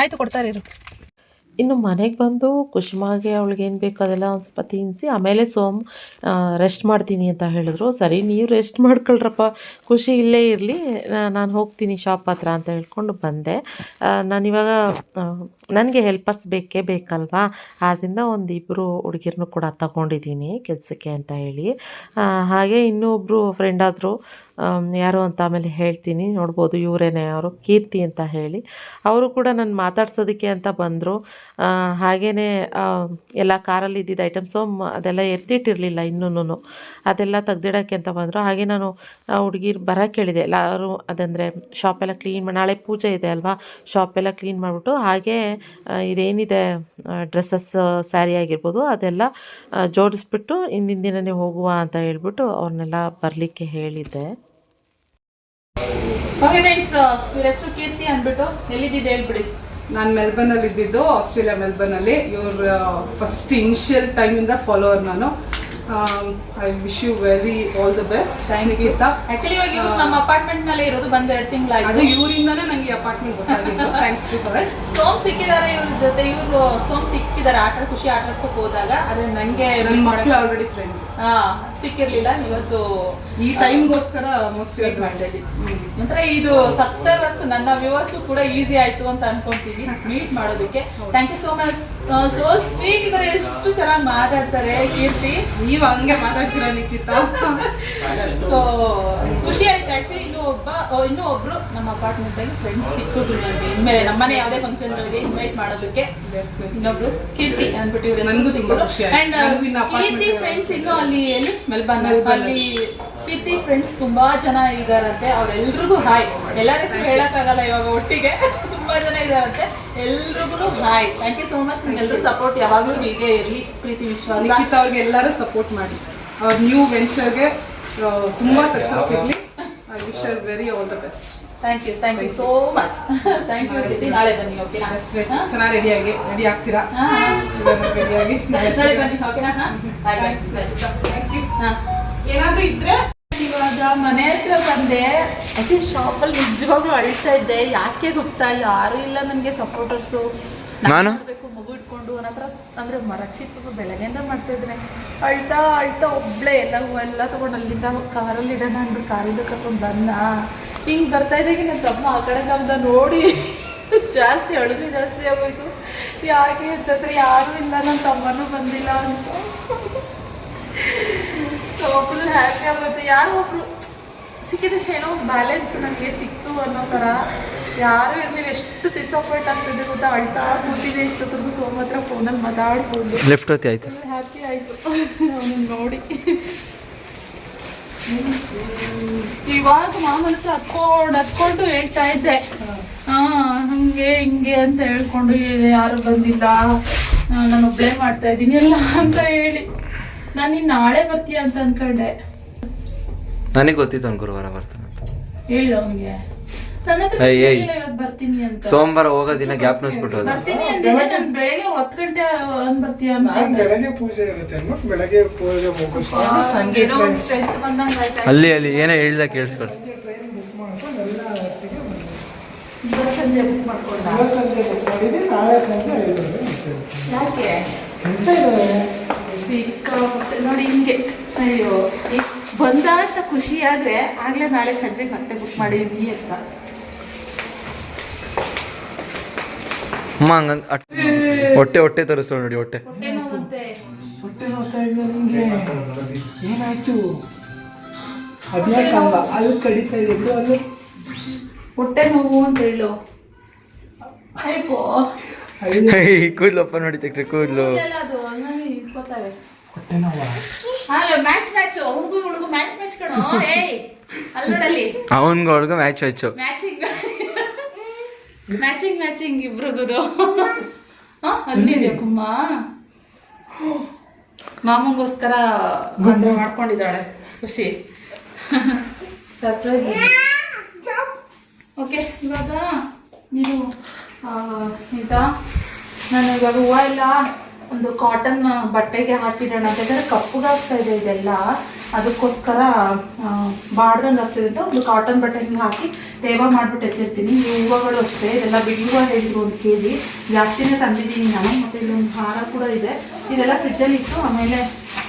ಆಯ್ತು ಕೊಡ್ತಾರೆ ಇರು. ಇನ್ನು ಮನೆಗೆ ಬಂದು ಕುಸುಮಾಗೆ ಅವಳಿಗೆ ಏನು ಬೇಕು ಅದೆಲ್ಲ ಒಂದು ಸ್ವಲ್ಪ ತಿನ್ನಿಸಿ ಆಮೇಲೆ ಸೋಮ್ ರೆಸ್ಟ್ ಮಾಡ್ತೀನಿ ಅಂತ ಹೇಳಿದ್ರು. ಸರಿ, ನೀವು ರೆಸ್ಟ್ ಮಾಡ್ಕೊಳ್ರಪ್ಪ, ಖುಷಿ ಇಲ್ಲೇ ಇರಲಿ ನಾನು ಹೋಗ್ತೀನಿ ಶಾಪ್ ಹತ್ರ ಅಂತ ಹೇಳ್ಕೊಂಡು ಬಂದೆ. ನಾನಿವಾಗ ನನಗೆ ಹೆಲ್ಪರ್ಸ್ ಬೇಕೇ ಬೇಕಲ್ವಾ? ಆದ್ದರಿಂದ ಒಂದು ಇಬ್ಬರು ಹುಡುಗಿರನ್ನು ಕೂಡ ತಗೊಂಡಿದ್ದೀನಿ ಕೆಲಸಕ್ಕೆ ಅಂತ ಹೇಳಿ. ಹಾಗೆ ಇನ್ನೊಬ್ಬರು ಫ್ರೆಂಡ್ ಆದರು ಯಾರು ಅಂತ ಆಮೇಲೆ ಹೇಳ್ತೀನಿ. ನೋಡ್ಬೋದು ಇವರೇನೆ ಅವರು, ಕೀರ್ತಿ ಅಂತ ಹೇಳಿ. ಅವರು ಕೂಡ ನಾನು ಮಾತಾಡ್ಸೋದಕ್ಕೆ ಅಂತ ಬಂದರು. ಹಾಗೆಯೇ ಎಲ್ಲ ಕಾರಲ್ಲಿ ಇದ್ದಿದ್ದ ಐಟಮ್ಸು ಅದೆಲ್ಲ ಎತ್ತಿಟ್ಟಿರಲಿಲ್ಲ ಇನ್ನೂ ಅದೆಲ್ಲ ತೆಗ್ದಿಡೋಕ್ಕೆ ಅಂತ ಬಂದರು. ಹಾಗೆ ನಾನು ಹುಡುಗಿರು ಬರೋಕ್ಕೆ ಹೇಳಿದೆ ಎಲ್ಲರೂ ಅದಂದರೆ ಶಾಪೆಲ್ಲ ಕ್ಲೀನ್ ನಾಳೆ ಪೂಜೆ ಇದೆ ಅಲ್ವಾ? ಶಾಪೆಲ್ಲ ಕ್ಲೀನ್ ಮಾಡಿಬಿಟ್ಟು ಹಾಗೆ ಇದೇನಿದೆ ಡ್ರೆಸ್ಸಸ್ ಸ್ಯಾರಿ ಆಗಿರ್ಬೋದು ಅದೆಲ್ಲ ಜೋಡಿಸ್ಬಿಟ್ಟು ಹಿಂದಿನ ದಿನನೇ ಹೋಗುವ ಅಂತ ಹೇಳ್ಬಿಟ್ಟು ಅವ್ರನ್ನೆಲ್ಲ ಬರಲಿಕ್ಕೆ ಹೇಳಿದ್ದೆ. ಓಕೆ ಫ್ರೆಂಡ್ಸ್ ಇವ್ರ ಹೆಸರು ಕೀರ್ತಿ ಅಂದ್ಬಿಟ್ಟು ಎಲ್ಲಿದ್ದಿದ್ದು ಹೇಳ್ಬಿಡಿ. ನಾನು ಮೆಲ್ಬರ್ನಲ್ಲಿ ಇದ್ದಿದ್ದು ಆಸ್ಟ್ರೇಲಿಯಾ ಮೆಲ್ಬರ್ನಲ್ಲಿ. ಇವ್ರ ಫಸ್ಟ್ ಇನಿಷಿಯಲ್ ಟೈಮಿಂದ ಫಾಲೋವರ್ ನಾನು. I wish you very all the best thank Geetha actually ಇವಾಗ ಇವ್ರು ನಮ್ಮ ಅಪಾರ್ಟ್ಮೆಂಟ್ ನಲ್ಲೇ ಇರೋದು ಬಂದ್ ಎರಡು ಅದು ತಿಂಗಳಾಯ್ತು ಇವರಿಂದಾನೇ ನಂಗೆ ಅಪಾರ್ಟ್ಮೆಂಟ್ ಗೊತ್ತಾಗಿದ್ದು ಥ್ಯಾಂಕ್ಸ್ ಟು ಫಾರ್ ಸೋಮ್ ಸಿಕ್ಕಿದಾರೆ ಇವ್ರ ಜೊತೆ. ಇವ್ರು ಸೋಮ್ ಸಿಕ್ಕಿದಾರೆ. ಆಟ ಖುಷಿ ಆಟ ಆಡ್ಸಕ್ ಹೋದಾಗ ಆದ್ರೆ ನಂಗೆ ನನ್ನ ಮಕ್ಕಳು ಆಲ್ರೆಡಿ ಫ್ರೆಂಡ್ಸ್ ಹಾ ಸಿಕ್ಕಿರ್ಲಿಲ್ಲ. ಇವತ್ತು ಈ ಟೈಮ್ಗೋಸ್ಕರ ಮೋಸ್ಟ್ ವೇಟ್ ಮಾಡ್ತಾ ಇದ್ದೀನಿ ನಂತರ ಇದು ಸಬ್ಸ್ಕ್ರೈಬರ್ಸ್ ನನ್ನ ವ್ಯೂವರ್ಸ್ ಕೂಡ ಈಸಿ ಆಯ್ತು ಅಂತ ಅನ್ಕೊಂತೀನಿ ಮೀಟ್ ಮಾಡೋದಕ್ಕೆ. Thank you so much so sweet ಇವರು ಎಷ್ಟು ಚೆನ್ನಾಗಿ ಮಾತಾಡ್ತಾರೆ ಕೀರ್ತಿ. ನೀವು ಹಂಗೆ ಮಾತಾಡ್ತೀರ ನಿಖಿತ? ಸೊ ಖುಷಿ ಆಯ್ತು ಆಕ್ಚುಲಿ ಇನ್ನೂ ಒಬ್ಬ ಇನ್ನೂ ಒಬ್ರು ನಮ್ಮ ಅಪಾರ್ಟ್ಮೆಂಟ್ ಅಲ್ಲಿ ಫ್ರೆಂಡ್ಸ್ ಸಿಕ್ಕಿದ್ರು ನನಗೆ. ಇನ್ಮೇಲೆ ನಮ್ಮನೆ ಯಾವುದೇ ಫಂಕ್ಷನ್ ಗಳಿಗೆ ಇನ್ವೈಟ್ ಮಾಡೋದಕ್ಕೆ ಇನ್ನೊಬ್ರು ಕೀರ್ತಿ ಅಂದ್ಬಿಟ್ಟು ನನ್ಗೂ ತುಂಬಾ ಖುಷಿ ಆಯ್ತು. ಕೀರ್ತಿ ಫ್ರೆಂಡ್ಸ್ ಇನ್ನು ಅಲ್ಲಿ ಎಲ್ಲಿ? ಮೆಲ್ಬರ್ನ್ ಅಲ್ಲಿ. ಕೀರ್ತಿ ಫ್ರೆಂಡ್ಸ್ ತುಂಬಾ ಜನ ಇದಾರಂತೆ. ಅವ್ರೆಲ್ರಿಗೂ ಹಾಯ್ ಎಲ್ಲರ ಹೆಸರು ಹೇಳಕ್ಕಾಗಲ್ಲ ಇವಾಗ ಒಟ್ಟಿಗೆ. ತುಂಬಾ ಜನ ಇದಾರಂತೆ. ಎಲ್ರಿಗೂ hi thank you so much ಎಲ್ಲರೂ ಸಪೋರ್ಟ್ ಯಾವಾಗಲೂ ಹೀಗೆ ಇರ್ಲಿ. ಪ್ರೀತಿ ವಿಶ್ವಾಸ. ನಿಖಿತಾ ಅವ್ರಿಗೆ ಎಲ್ಲರೂ ಸಪೋರ್ಟ್ ಮಾಡಿ. ಅವ್ರ ನ್ಯೂ ವೆಂಚರ್ಗೆ ತುಂಬಾ ಸಕ್ಸಸ್ ಇರಲಿ. I wish are very all the best thank you thank you so much thank you ನಾಳೆ ಬನ್ನಿ ಓಕೆನಾ ಚೆನ್ನಾಗಿ ರೆಡಿಯಾಗಿ ರೆಡಿ ಆಗ್ತೀರಾ? ರೆಡಿಯಾಗಿ ನಾಳೆ ಬನ್ನಿ ಓಕೆನಾ ಹಾಂ? ಥ್ಯಾಂಕ್ ಯು ಹಾಂ. ಏನಾದ್ರೂ ಇದ್ರೆ ಇವಾಗ ಮನೆ ಹತ್ರ ಬಂದೆ. ಅದೇ ಶಾಪಲ್ಲಿ ನಿಜವಾಗ್ಲೂ ಅಳ್ತಾ ಇದ್ದೆ. ಯಾಕೆ ಗೊತ್ತಾ? ಯಾರು ಇಲ್ಲ ನನಗೆ ಸಪೋರ್ಟರ್ಸು ನಾನು? ಮಾಡಬೇಕು ಮಗು ಇಟ್ಕೊಂಡು ನನ್ನ ಹತ್ರ ಅಂದರೆ ರಕ್ಷಿತ್ ಬೆಳಗ್ಗೆಯಿಂದ ಮಾಡ್ತಾ ಇದ್ರೆ ಅಳ್ತಾ ಅಳ್ತಾ ಒಬ್ಳೆ ಎಲ್ಲ ಎಲ್ಲ ತೊಗೊಂಡು ಅಲ್ಲಿಂದ ಕಾರಲ್ಲಿ ಇಡೋಣ ಅಂದ್ರೆ ಕಾರಿಂದ ಕರ್ಕೊಂಡು ಬಂದ ಹಿಂಗೆ ಬರ್ತಾ ಇದ್ದಾಗೆ ನನ್ನ ತಮ್ಮ ಆ ಕಡೆ ನಮ್ದ ನೋಡಿ ಜಾಸ್ತಿ ಅಳುದು ಜಾಸ್ತಿ ಆಗೋಯ್ತು. ಯಾಕೆ ಜೊತೆ ಯಾರೂ ಇಲ್ಲ ನನ್ನ ತಮ್ಮನೂ ಬಂದಿಲ್ಲ ಅಂತ. ಒಬ್ರು ಹ್ಯಾಪಿ ಆಗುತ್ತೆ ಯಾರೋ ಒಬ್ರು ಸಿಕ್ಕಿದ ಏನೋ ಒಂದು ಬ್ಯಾಲೆನ್ಸ್ ನನಗೆ ಸಿಕ್ತು ಅನ್ನೋ ಥರ ಯಾರು ಇರಲಿಲ್ಲ. ಎಷ್ಟು ಡಿಸಪಾಯಿಂಟ್ ಆಗ್ತದೆ ಗೊತ್ತಾ? ಅಳ್ತಾ ಕೂತಿದೆ ಇಷ್ಟೊತ್ತಿಗೂ ಸೋಮ ಹತ್ರ ಫೋನಲ್ಲಿ ಮಾತಾಡ್ಬೋದು ಲೆಫ್ಟ್ ಹೊತ್ತಿ ಆಯಿತು? ಹ್ಯಾಪಿ ಆಯಿತು. ಅವನನ್ನು ನೋಡಿ. ಇವಾಗ ಮಾಮೂಲಿ ಹತ್ರ ಹತ್ಕೊಂಡು ಹತ್ಕೊಂಡು ಹೇಳ್ತಾ ಇದ್ದೆ. ಹಾ ಹಂಗೆ ಹಿಂಗೆ ಅಂತ ಹೇಳ್ಕೊಂಡು ಯಾರು ಬಂದಿಲ್ಲ. ನಾನು ಒಬ್ಳೇ ಮಾಡ್ತಾ ಇದ್ದೀನಿ. ಎಲ್ಲ ಅಂತ ಹೇಳಿ. ನಾನು ನಾಳೆ ಬರ್ತೀಯ ಅಂತ ಅನ್ಕೊಂಡೆ. ನನಗೆ ಗೊತ್ತಿತ್ತು ಅವ್ನು ಗುರುವಾರ ಬರ್ತಾನೆ ಅಂತ. ಹೇಳಿದ ಅವನಿಗೆ. ನನ್ನ ಹತ್ರ ಏಯ್, ಏಯ್. ಹೇಳಿಲ್ಲ ಇವತ್ತು ಬರ್ತೀನಿ ಅಂತ. ಸೋಮವಾರ ಹೋಗೋ ದಿನ ಗ್ಯಾಪ್ ನುಸ್ಬಿಟ್ಟು ಹೋದ. ಬರ್ತೀನಿ ಅಂತಿದ್ದೆ ನಾನು ಬೆಳಗ್ಗೆ ಹತ್ತು ಗಂಟೆ ಹಂಗ್ ಬರ್ತೀಯ ಅನ್ಕೊಂಡೆ ಬೆಳಗ್ಗೆ ಪೂಜೆ ಇರುತ್ತೆ ಅನ್ಬಿಟ್ಟು ಬೆಳಗ್ಗೆ ಪೂಜೆ ಮುಗಿಸ್ಕೊಂಡು ಏನೋ ಒಂದು ಸ್ಟ್ರೆಂತ್ ಬಂದಂಗೆ ಆಯ್ತಾ ಅಲ್ಲಿ ಅಲ್ಲಿ ಏನೋ ಹೇಳ್ದ ಕೇಳಿಸ್ಕೊಳಿ. ಇವತ್ತು ಸಂಜೆ ಬುಕ್ ಮಾಡ್ಕೊಂಡ? ಇವತ್ತು ಸಂಜೆ ಬುಕ್ ಮಾಡಿದ್ದೀನಿ ನಾಳೆ ಸಂಜೆ ಮುಟ್ಟಿರುತ್ತೆ. ಯಾಕೆ? ಸಿಕ್ಕಾಪಟ್ಟೆ ನೋಡಿ ಹಿಂಗೆ. ಅಯ್ಯೋ ಬಂದ ಅಂತ ಖುಷಿ ಆದ್ರೆ ಆಗ್ಲೇ ನಾಳೆ ಸಂಜೆ ಮತ್ತೆ ಬುಕ್ ಮಾಡಿದ್ವಿ ಅಂತ. ಅಮ್ಮ ಹೊಟ್ಟೆ ಹೊಟ್ಟೆ ತೋರಿಸ್ತಾಳೆ ನೋಡಿ ಹೊಟ್ಟೆ. ಏನಾಯ್ತು? ಅದ್ಯಾಕಲ್ಲ ಅದು ಕಡಿತಾ ಇದೆ ಅಲ್ಲಿ? ಹೊಟ್ಟೆ ನೋವು ಅಂತ ಹೇಳು. ಅಯ್ಯೋ. ಕೂದಲು ಅಪ್ಪ ನೋಡಿ ತೆಗ್ರಿ ಕೂದಲು. ಅಲ್ಲ ಮ್ಯಾಚ್ ಮ್ಯಾಚ್ ಹುಡುಗು ಹುಡುಗು ಮ್ಯಾಚ್ ಮ್ಯಾಚ್ ಕಣೋ. ಏಯ್ ಅಲ್ಲಿ ನೋಡಲ್ಲಿ ಅವನ್ಗೆ ಒಳಗೆ match match matching matching matching ಇಬ್ರಿಗುದು. ಕುಮ್ಮಾ ಕುಮ್ಮ? ಮಾಮಂಗೋಸ್ಕರ ಮಾಡ್ಕೊಂಡಿದ್ದಾಳೆ ಖುಷಿ. ಸರ್ಪ್ರೈಸ್ ಓಕೆ ಇವಾಗ ನೀನು ಆ, ಆಯ್ತಾ ನಾನು ಇವಾಗ ಹೂವು ಎಲ್ಲ ಒಂದು ಕಾಟನ್ ಬಟ್ಟೆಗೆ ಹಾಕಿಡೋಣ ಯಾಕಂದರೆ ಕಪ್ಪುಗಾಗ್ತಾ ಇದೆ ಇದೆಲ್ಲ. ಅದಕ್ಕೋಸ್ಕರ ಬಾಡ್ದಂಗೆ ಆಗ್ತಿದೆ ಅಂತ ಒಂದು ಕಾಟನ್ ಬಟ್ಟೆ ಹಿಂಗೆ ಹಾಕಿ ತೇವ ಮಾಡಿಬಿಟ್ಟು ಎತ್ತಿರ್ತೀನಿ. ಈ ಹೂವುಗಳು ಅಷ್ಟೇ. ಇದೆಲ್ಲ ಬಿಡಿ ಹೂವು ಹೇಳಿದ್ರು ಒಂದು ಕೆ ಜಿ ಜಾಸ್ತಿನೇ ತಂದಿದ್ದೀನಿ ನಾನು. ಮತ್ತು ಇಲ್ಲೊಂದು ಹಾರ ಕೂಡ ಇದೆ. ಇದೆಲ್ಲ ಫ್ರಿಜ್ಜಲ್ಲಿ ಇಟ್ಟು ಆಮೇಲೆ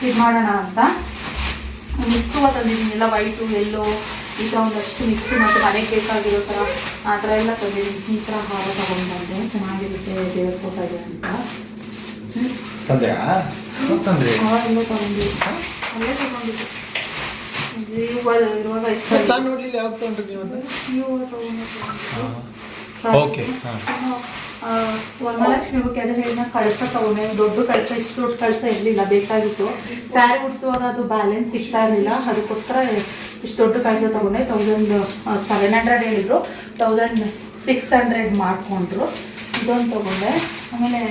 ಇದು ಮಾಡೋಣ ಅಂತ. ಮಿಕ್ಸ್ ಹೂವು ತಂದಿದ್ದೀನಿ. ಎಲ್ಲ ವೈಟು ಎಲ್ಲೋ ಈ ಥರ ಒಂದಷ್ಟು ಮಿಕ್ಸ್ ಮತ್ತು ಮನೆಗೆ ಬೇಕಾಗಿರೋ ಥರ ಆ ಥರ ಎಲ್ಲ ತಂದಿದ್ದೀನಿ. ಈ ಥರ ಹಾರ ತಗೊಂಡು ಬಂದೆ. ಚೆನ್ನಾಗಿರುತ್ತೆ ದೇವ್ರ ಫೋಟೋ ಇದೆ ಅಂತ. ತಂದೆಯಾ? ತಂದ್ರಿ? ನಾನು ನೋಡ್ಲಿಲ್ಲ ಯಾವಾಗ ತಗೊಂಡ್ರಿ ನೀವು ಅದನ್ನ? ಓಕೆ ವರಮಹಾಲಕ್ಷ್ಮಿ ಬಗ್ಗೆ ಅದೇ ಹೇಳಿದ ಕಳಸ ತಗೊಂಡೆ. ದೊಡ್ಡ ಕಳಸ ಇಷ್ಟು ದೊಡ್ಡ ಕಳಸ ಇರಲಿಲ್ಲ ಬೇಕಾಗಿತ್ತು. ಸ್ಯಾರಿ ಉಡಿಸುವಾಗ ಅದು ಬ್ಯಾಲೆನ್ಸ್ ಸಿಗ್ತಾ ಇರಲಿಲ್ಲ. ಅದಕ್ಕೋಸ್ಕರ ಇಷ್ಟು ದೊಡ್ಡ ಕಳಸ ತಗೊಂಡೆ. ತೌಸಂಡ್ ಸೆವೆನ್ ಹಂಡ್ರೆಡ್ ಹೇಳಿದ್ರು. ತೌಸಂಡ್ ಸಿಕ್ಸ್ ಹಂಡ್ರೆಡ್ ಮಾಡಿಕೊಂಡ್ರು. ಇದೊಂದು ತಗೊಂಡೆ. ಆಮೇಲೆ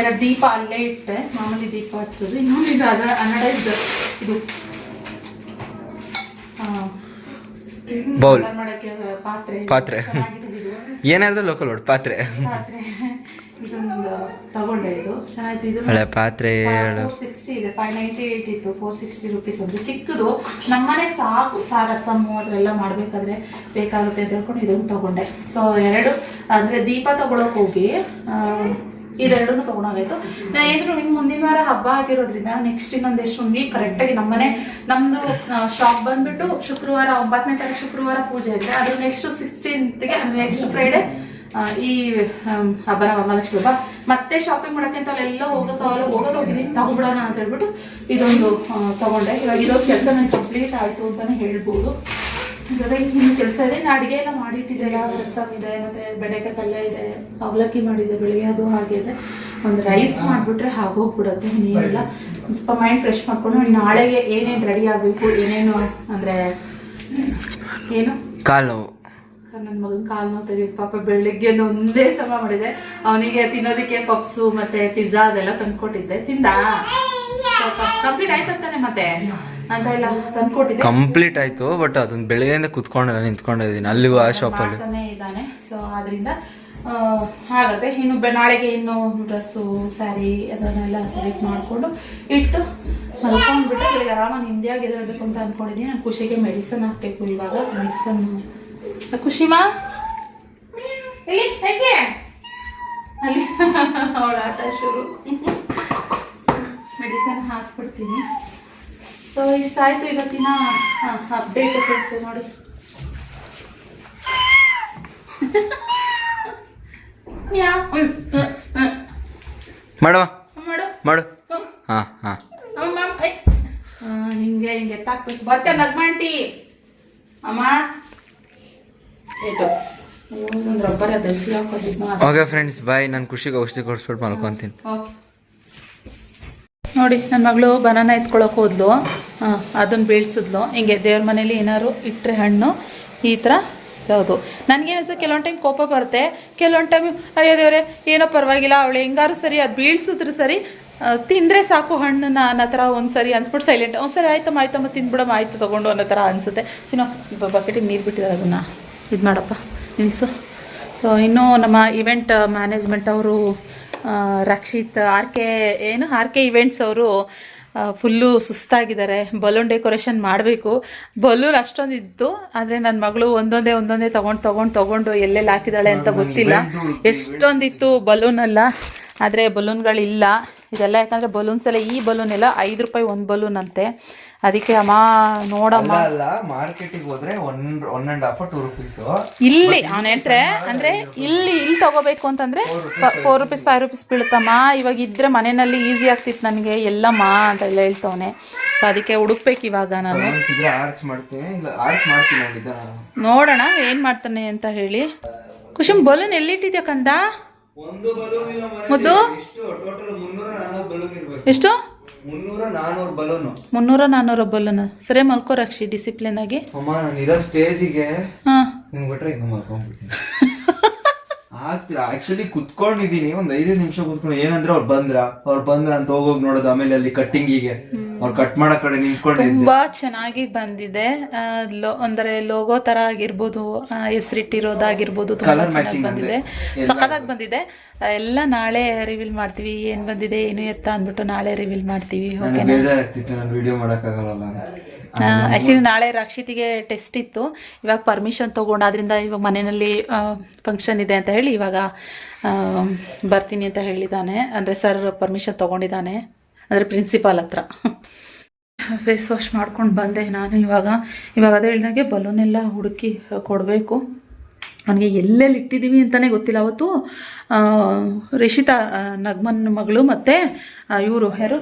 ಎರಡು ದೀಪ ಅಲ್ಲೇ ಇಟ್ಟೆ ಮಾಮೂಲಿ ದೀಪ ಹಚ್ಚೋದು. ಇನ್ನೊಂದು ಇದು ಅದರ ಅನಡೈಸ್ಡ್ ಇದು ಆ, ಬೌಲ್. ಮಾಡಕ್ಕೆ ಪಾತ್ರೆ. ಪಾತ್ರೆ. ಏನಾದ್ರು ಲೋಕಲ್ ರೋಡ್ ಪಾತ್ರೆ. ತಗೊಂಡೆ ಇದು. ಚೆನ್ನಾಗಿತ್ತು ಇದು ಹಳೆ ಪಾತ್ರೆ ಫೋರ್ ಸಿಕ್ಸ್ಟಿ ಇದೆ. ಫೈವ್ ನೈಂಟಿ ಏಯ್ಟ್ ಇತ್ತು. ಫೋರ್ ಸಿಕ್ಸ್ಟಿ ರುಪೀಸ್ ಅಂದ್ರೆ. ಚಿಕ್ಕದು. ನಮ್ಮನೆ ಸಾಕು. ಸಾ ರಸಮ್ಮು ಅದರೆಲ್ಲ ಮಾಡಬೇಕಾದ್ರೆ ಬೇಕಾಗುತ್ತೆ ಅಂತ ಹೇಳ್ಕೊಂಡು ಇದೊಂದು ತಗೊಂಡೆ. ಸೊ ಎರಡು ಅಂದರೆ ದೀಪ ತಗೊಳಕ್ ಹೋಗಿ ಆ, ಇದೆರಡನ್ನೂ ತೊಗೊಂಡಾಗಾಯ್ತು. ನಾನು ಏನಾದ್ರು ಇನ್ನು ಮುಂದಿನ ವಾರ ಹಬ್ಬ ಆಗಿರೋದ್ರಿಂದ ನೆಕ್ಸ್ಟ್ ಇನ್ನೊಂದು ಎಷ್ಟು ಒಂದು ವೀಕ್ ಕರೆಕ್ಟಾಗಿ ನಮ್ಮನೆ ನಮ್ಮದು ಶಾಪ್ ಬಂದ್ಬಿಟ್ಟು ಶುಕ್ರವಾರ ಒಂಬತ್ತನೇ ತಾರೀಕು ಶುಕ್ರವಾರ ಪೂಜೆ ಇದೆ ಅದು ನೆಕ್ಸ್ಟ್ ಸಿಕ್ಸ್ಟೀನ್ತ್ಗೆ ಅಂದರೆ ನೆಕ್ಸ್ಟ್ ಫ್ರೈಡೆ ಈ ಹಬ್ಬನ ಮಹಾಲಕ್ಷ್ಮಿ ಹಬ್ಬ. ಮತ್ತೆ ಶಾಪಿಂಗ್ ಮಾಡೋಕ್ಕೆ ಅಂತ ಅಲ್ಲೆಲ್ಲ ಹೋಗೋಕ್ಕಾಗಲ್ಲ ಹೋಗೋದು ಹೋಗಿದ್ದೀನಿ ತಗೊಬಿಡೋಣ ಅಂತ ಹೇಳ್ಬಿಟ್ಟು ಇದೊಂದು ತಗೊಂಡೆ. ಇವಾಗ ಇರೋ ಕೆಲಸ ನನಗೆ ಕಂಪ್ಲೀಟ್ ಆಯಿತು ಅಂತಲೇ ಹೇಳ್ಬೋದು. ಇನ್ನು ಕೆಲಸ ಇದೆ ನಾ ಅಡುಗೆ ಎಲ್ಲ ಮಾಡಿಟ್ಟಿದ್ದೆಲ್ಲ ರಸಮ್ ಇದೆ ಮತ್ತು ಬೆಂಡೆಕಾಯಿ ಪಲ್ಯ ಇದೆ ಅವಲಕ್ಕಿ ಮಾಡಿದೆ ಬೆಳಿಗ್ಗೆ. ಅದು ಹಾಗೆ ಇದೆ. ಒಂದು ರೈಸ್ ಮಾಡಿಬಿಟ್ರೆ ಆಗೋಗ್ಬಿಡುತ್ತೆ ಒಂದು ಸ್ವಲ್ಪ ಮೈಂಡ್ ಫ್ರೆಶ್ ಮಾಡ್ಕೊಂಡು ನಾಳೆಗೆ ಏನೇನು ರೆಡಿ ಆಗಬೇಕು ಏನೇನು ಅಂದರೆ ಏನು? ಕಾಲು ನೋವು. ನನ್ನ ಮಗನ ಕಾಲು ನೋವು ತೆಗೆದು ಪಾಪ ಬೆಳಿಗ್ಗೆ ಒಂದೇ ಸಮ ಮಾಡಿದೆ. ಅವನಿಗೆ ತಿನ್ನೋದಕ್ಕೆ ಪಪ್ಸು ಮತ್ತೆ ಪಿಜ್ಜಾ ಅದೆಲ್ಲ ತಂದ್ಕೊಟ್ಟಿದ್ದೆ. ತಿಂದ? ಕಂಪ್ಲೀಟ್ ಮತ್ತೆ ಅಂತ ಎಲ್ಲ ತಂದ್ಕೊಟ್ಟಿದ್ದೆ ಕಂಪ್ಲೀಟ್ ಆಯ್ತು ಬಟ್ ಅದನ್ನ ಬೆಳಗ್ಗೆಯಿಂದ ಕುತ್ಕೊಂಡು ನಿಂತ್ಕೊಂಡಿದ್ದೀನಿ ಅಲ್ಲಿಗೂ ಆ ಶಾಪಲ್ಲಿ ಇದ್ದಾನೆ. ಸೊ ಅದರಿಂದ ಆಗತ್ತೆ. ಇನ್ನು ನಾಳೆಗೆ ಇನ್ನು ಡ್ರೆಸ್ಸು ಸ್ಯಾರಿ ಅದನ್ನೆಲ್ಲ ಸೆಲೆಕ್ಟ್ ಮಾಡಿಕೊಂಡು ಇಟ್ಟು ಮಲ್ಕೊಂಡ್ಬಿಟ್ಟು ಬೆಳಿಗ್ಗೆ ಆರಾಮಾಗಿ ಹಿಂದಿಯಾಗಿ ಎದುರಬೇಕು ಅಂತ ಅಂದ್ಕೊಂಡಿದ್ದೀನಿ ನಾನು ಖುಷಿಗೆ ಮೆಡಿಸನ್ ಹಾಕಬೇಕು ಇವಾಗ. ಮೆಡಿಸನ್ ಖುಷಿಮಾ? ಇಲ್ಲಿ ಹೇಗೆ? ಅಲ್ಲಿ. ಅವಳ ಆಟ ಶುರು. ಮೆಡಿಸನ್ ಹಾಕ್ಬಿಡ್ತೀನಿ. ಸೊ ಇಷ್ಟ ಆಯಿತು ಇವತ್ತಿನ ಅಪ್ಡೇಟ್ ಫ್ರೆಂಡ್ಸ್ ನೋಡಿ. ಮಾಡು. ಮಾಡು. ಹಾಂ ಹಾಂ. ಅಮ್ಮ ಐ. ಆ, ಹಿಂಗೆ ಹಿಂಗೆ ತಾಕ್ಬೇಕು. ಬರ್ತೆ ನಗ್ಮಾಂಟಿ ಅಮ್ಮ. ಏಟು. ಓಕೆ ಫ್ರೆಂಡ್ಸ್ ಬಾಯ್ ನಾನು ಖುಷಿಗೆ ಔಷಧಿ ಕೊಡಿಸ್ಬಿಟ್ಟು ಮಲ್ಕೊತೀನಿ. ನೋಡಿ ನನ್ನ ಮಗಳು ಬನಾನ ಎತ್ಕೊಳ್ಳೋಕೆ ಹೋದ್ಲು. ಅದನ್ನು ಬೀಳ್ಸಿದ್ಲು. ಹಿಂಗೆ ದೇವ್ರ ಮನೇಲಿ ಏನಾದ್ರು ಇಟ್ಟರೆ ಹಣ್ಣು, ಈ ಥರ ಹೌದು ನನಗೇನು ಅನ್ಸುತ್ತೆ ಕೆಲವೊಂದು ಟೈಮ್ ಕೋಪ ಬರುತ್ತೆ. ಕೆಲವೊಂದು ಟೈಮ್ ಅಯ್ಯೋ ದೇವ್ರೆ, ಏನೋ ಪರವಾಗಿಲ್ಲ ಅವಳು. ಹೆಂಗಾರು ಸರಿ ಅದು ಬೀಳ್ಸಿದ್ರು ಸರಿ ತಿಂದರೆ ಸಾಕು ಹಣ್ಣನ್ನ ಅನ್ನೋ ಥರ ಒಂದು ಸರಿ ಅನ್ಸ್ಬಿಟ್ಟು ಸೈಲೆಂಟ್ ಒಂದು ಸರಿ ಆಯ್ತಮ್ಮ ಆಯ್ತಮ್ಮ ತಿಂದ್ಬಿಡಮ್ಮ ಆಯ್ತು ತೊಗೊಂಡು ಅನ್ನೋ ಥರ ಅನಿಸುತ್ತೆ. ಚಿನ್ನೋ ಬಕೆಟಿಗೆ ನೀರು ಬಿಟ್ಟಿದ್ದಾರೆ ಅದನ್ನು. ಇದು ಮಾಡಪ್ಪ ನಿಲ್ಲಿಸು ಸೊ ಇನ್ನೂ ನಮ್ಮ ಇವೆಂಟ್ ಮ್ಯಾನೇಜ್ಮೆಂಟ್ ಅವರು ರಕ್ಷಿತ್ ಆರ್ ಕೆ ಏನು ಆರ್ ಕೆ ಇವೆಂಟ್ಸ್ ಅವರು ಫುಲ್ಲು ಸುಸ್ತಾಗಿದ್ದಾರೆ. ಬಲೂನ್ ಡೆಕೋರೇಷನ್ ಮಾಡಬೇಕು. ಬಲೂನ್ ಅಷ್ಟೊಂದು ಇತ್ತು ಆದರೆ ನನ್ನ ಮಗಳು ಒಂದೊಂದೇ ಒಂದೊಂದೇ ತೊಗೊಂಡು ತೊಗೊಂಡು ತೊಗೊಂಡು ಎಲ್ಲೆಲ್ಲಿ ಹಾಕಿದ್ದಾಳೆ ಅಂತ ಗೊತ್ತಿಲ್ಲ. ಎಷ್ಟೊಂದಿತ್ತು ಬಲೂನ್ ಎಲ್ಲ ಆದರೆ ಬಲೂನ್ಗಳಿಲ್ಲ ಇದೆಲ್ಲ ಯಾಕಂದರೆ ಬಲೂನ್ಸ್ ಎಲ್ಲ ಈ ಬಲೂನ್ ಎಲ್ಲ ಐದು ರೂಪಾಯಿ ಒಂದು ಬಲೂನ್ ಅಂತೆ. ಅದಕ್ಕೆ ಅಮ್ಮ ನೋಡಮ್ಮ. ಅಲ್ಲ ಮಾರ್ಕೆಟಿಗೆ ಹೋದ್ರೆ one one and half two rupees ಇಲ್ಲಿ ಅವನ ಹೇಳ್ರೆ ಅಂದ್ರೆ ಇಲ್ಲಿ ಇಲ್ಲಿ ತಗೋಬೇಕು ಅಂತಂದ್ರೆ ಫೋರ್ ರುಪೀಸ್ ಫೈವ್ ರುಪೀಸ್ ಬೀಳುತ್ತಮ್ಮ. ಇವಾಗ ಇದ್ರೆ ಮನೆಯಲ್ಲಿ ಈಸಿ ಆಗ್ತಿತ್ತು ನನಗೆ. ಎಲ್ಲಮ್ಮ ಅಂತ ಎಲ್ಲ ಹೇಳ್ತವನೆ. ಸೊ ಅದಕ್ಕೆ ಹುಡುಕ್ಬೇಕು ಇವಾಗ ನಾನು. ಇದ್ರೆ ಆರ್ಚ್ ಮಾಡ್ತೀನಿ. ಇಲ್ಲ ಆರ್ಚ್ ಮಾಡ್ತೀನಿ ನೋಡೋಣ ಏನ್ ಮಾಡ್ತಾನೆ ಅಂತ ಹೇಳಿ. ಕುಶುಮ್ ಬಲೂನ್ ಎಲ್ಲಿಟ್ಟಿದ್ಯಾ ಕಂದ? ಮುದ್ದು? ಎಷ್ಟು? ಮುನ್ನೂರ ನಾನೂರು ಬಲೂನ್. ಮುನ್ನೂರ ನಾನೂರು ಸರಿ ಮಲ್ಕೋ ರಕ್ಷಿ ಡಿಸಿಪ್ಲಿನ್ ಆಗಿ. ಅಮ್ಮ ನಾನು ಇರೋ ಸ್ಟೇಜಿಗೆ ಹಾ. ನಿಂಗೆ ಬಿಟ್ರೆ ಹಿಂಗೆ ಮಾಡ್ಕೊಂಡ್ಬಿಡ್ತೀನಿ ಆಗ್ತೀರಾ ಆಕ್ಚುಲಿ ಕುತ್ಕೊಂಡಿದೀನಿ. ಒಂದ್ ಐದು ನಿಮಿಷ ಕುತ್ಕೊಂಡು ಏನಂದ್ರೆ ಅವ್ರು ಬಂದ್ರ. ಅವ್ರು ಬಂದ್ರ ಅಂತ ಹೋಗೋಗ್ ನೋಡೋದು ಆಮೇಲೆ ಅಲ್ಲಿ ಕಟ್ಟಿಂಗಿಗೆ ಅವ್ರು ಕಟ್ ಮಾಡೋ ಕಡೆ ನಿಂತ್ಕೊಂಡಿದ್ದೆ. ತುಂಬಾ ಚೆನ್ನಾಗಿ ಬಂದಿದೆ. ಆ, ಲೋ ಅಂದರೆ ಲೋಗೋ ತರ ಆಗಿರ್ಬೋದು ಆ, ಹೆಸರಿಟ್ಟಿರೋದಾಗಿರ್ಬೋದು ತುಂಬಾ Colour ಚೆನ್ನಾಗಿ matching ಬಂದಿದೆ. ಸಖತ್ತಾಗಿ ಬಂದಿದೆ. ಆ, ಎಲ್ಲ ನಾಳೆ ರಿವೀಲ್ ಮಾಡ್ತೀವಿ. ಏನ್ ಬಂದಿದೆ ಏನು ಎತ್ತ ಅಂದ್ಬಿಟ್ಟು ನಾಳೆ ರಿವೀಲ್ ಮಾಡ್ತೀವಿ. ನನಗೆ ಬೇಜಾರಾಗ್ತಿತ್ತು ನಾನು ವಿಡಿಯೋ ಮಾಡಕ್ಕಾಗಲ್ಲ ಆ್ಯಕ್ಚುಲಿ ನಾಳೆ ರಕ್ಷಿತಿಗೆ ಟೆಸ್ಟ್ ಇತ್ತು. ಇವಾಗ ಪರ್ಮಿಷನ್ ತೊಗೊಂಡು ಅದರಿಂದ ಇವಾಗ ಮನೆಯಲ್ಲಿ ಫಂಕ್ಷನ್ ಇದೆ ಅಂತ ಹೇಳಿ ಇವಾಗ ಬರ್ತೀನಿ ಅಂತ ಹೇಳಿದ್ದಾನೆ. ಅಂದರೆ ಸರ್ ಪರ್ಮಿಷನ್ ತೊಗೊಂಡಿದ್ದಾನೆ. ಅಂದರೆ ಪ್ರಿನ್ಸಿಪಾಲ್ ಹತ್ರ. ಫೇಸ್ ವಾಶ್ ಮಾಡ್ಕೊಂಡು ಬಂದೆ ನಾನು ಇವಾಗ. ಇವಾಗ ಅದೇ ಹೇಳಿದಾಗೆ ಬಲೂನ್ ಎಲ್ಲ ಹುಡುಕಿ ಕೊಡಬೇಕು. ನನಗೆ ಎಲ್ಲೆಲ್ಲಿ ಇಟ್ಟಿದ್ದೀವಿ ಅಂತಲೇ ಗೊತ್ತಿಲ್ಲ. ಅವತ್ತು ರಿಷಿತಾ ನಗ್ಮನ್ ಮಗಳು ಮತ್ತು ಇವರು ಯಾರು?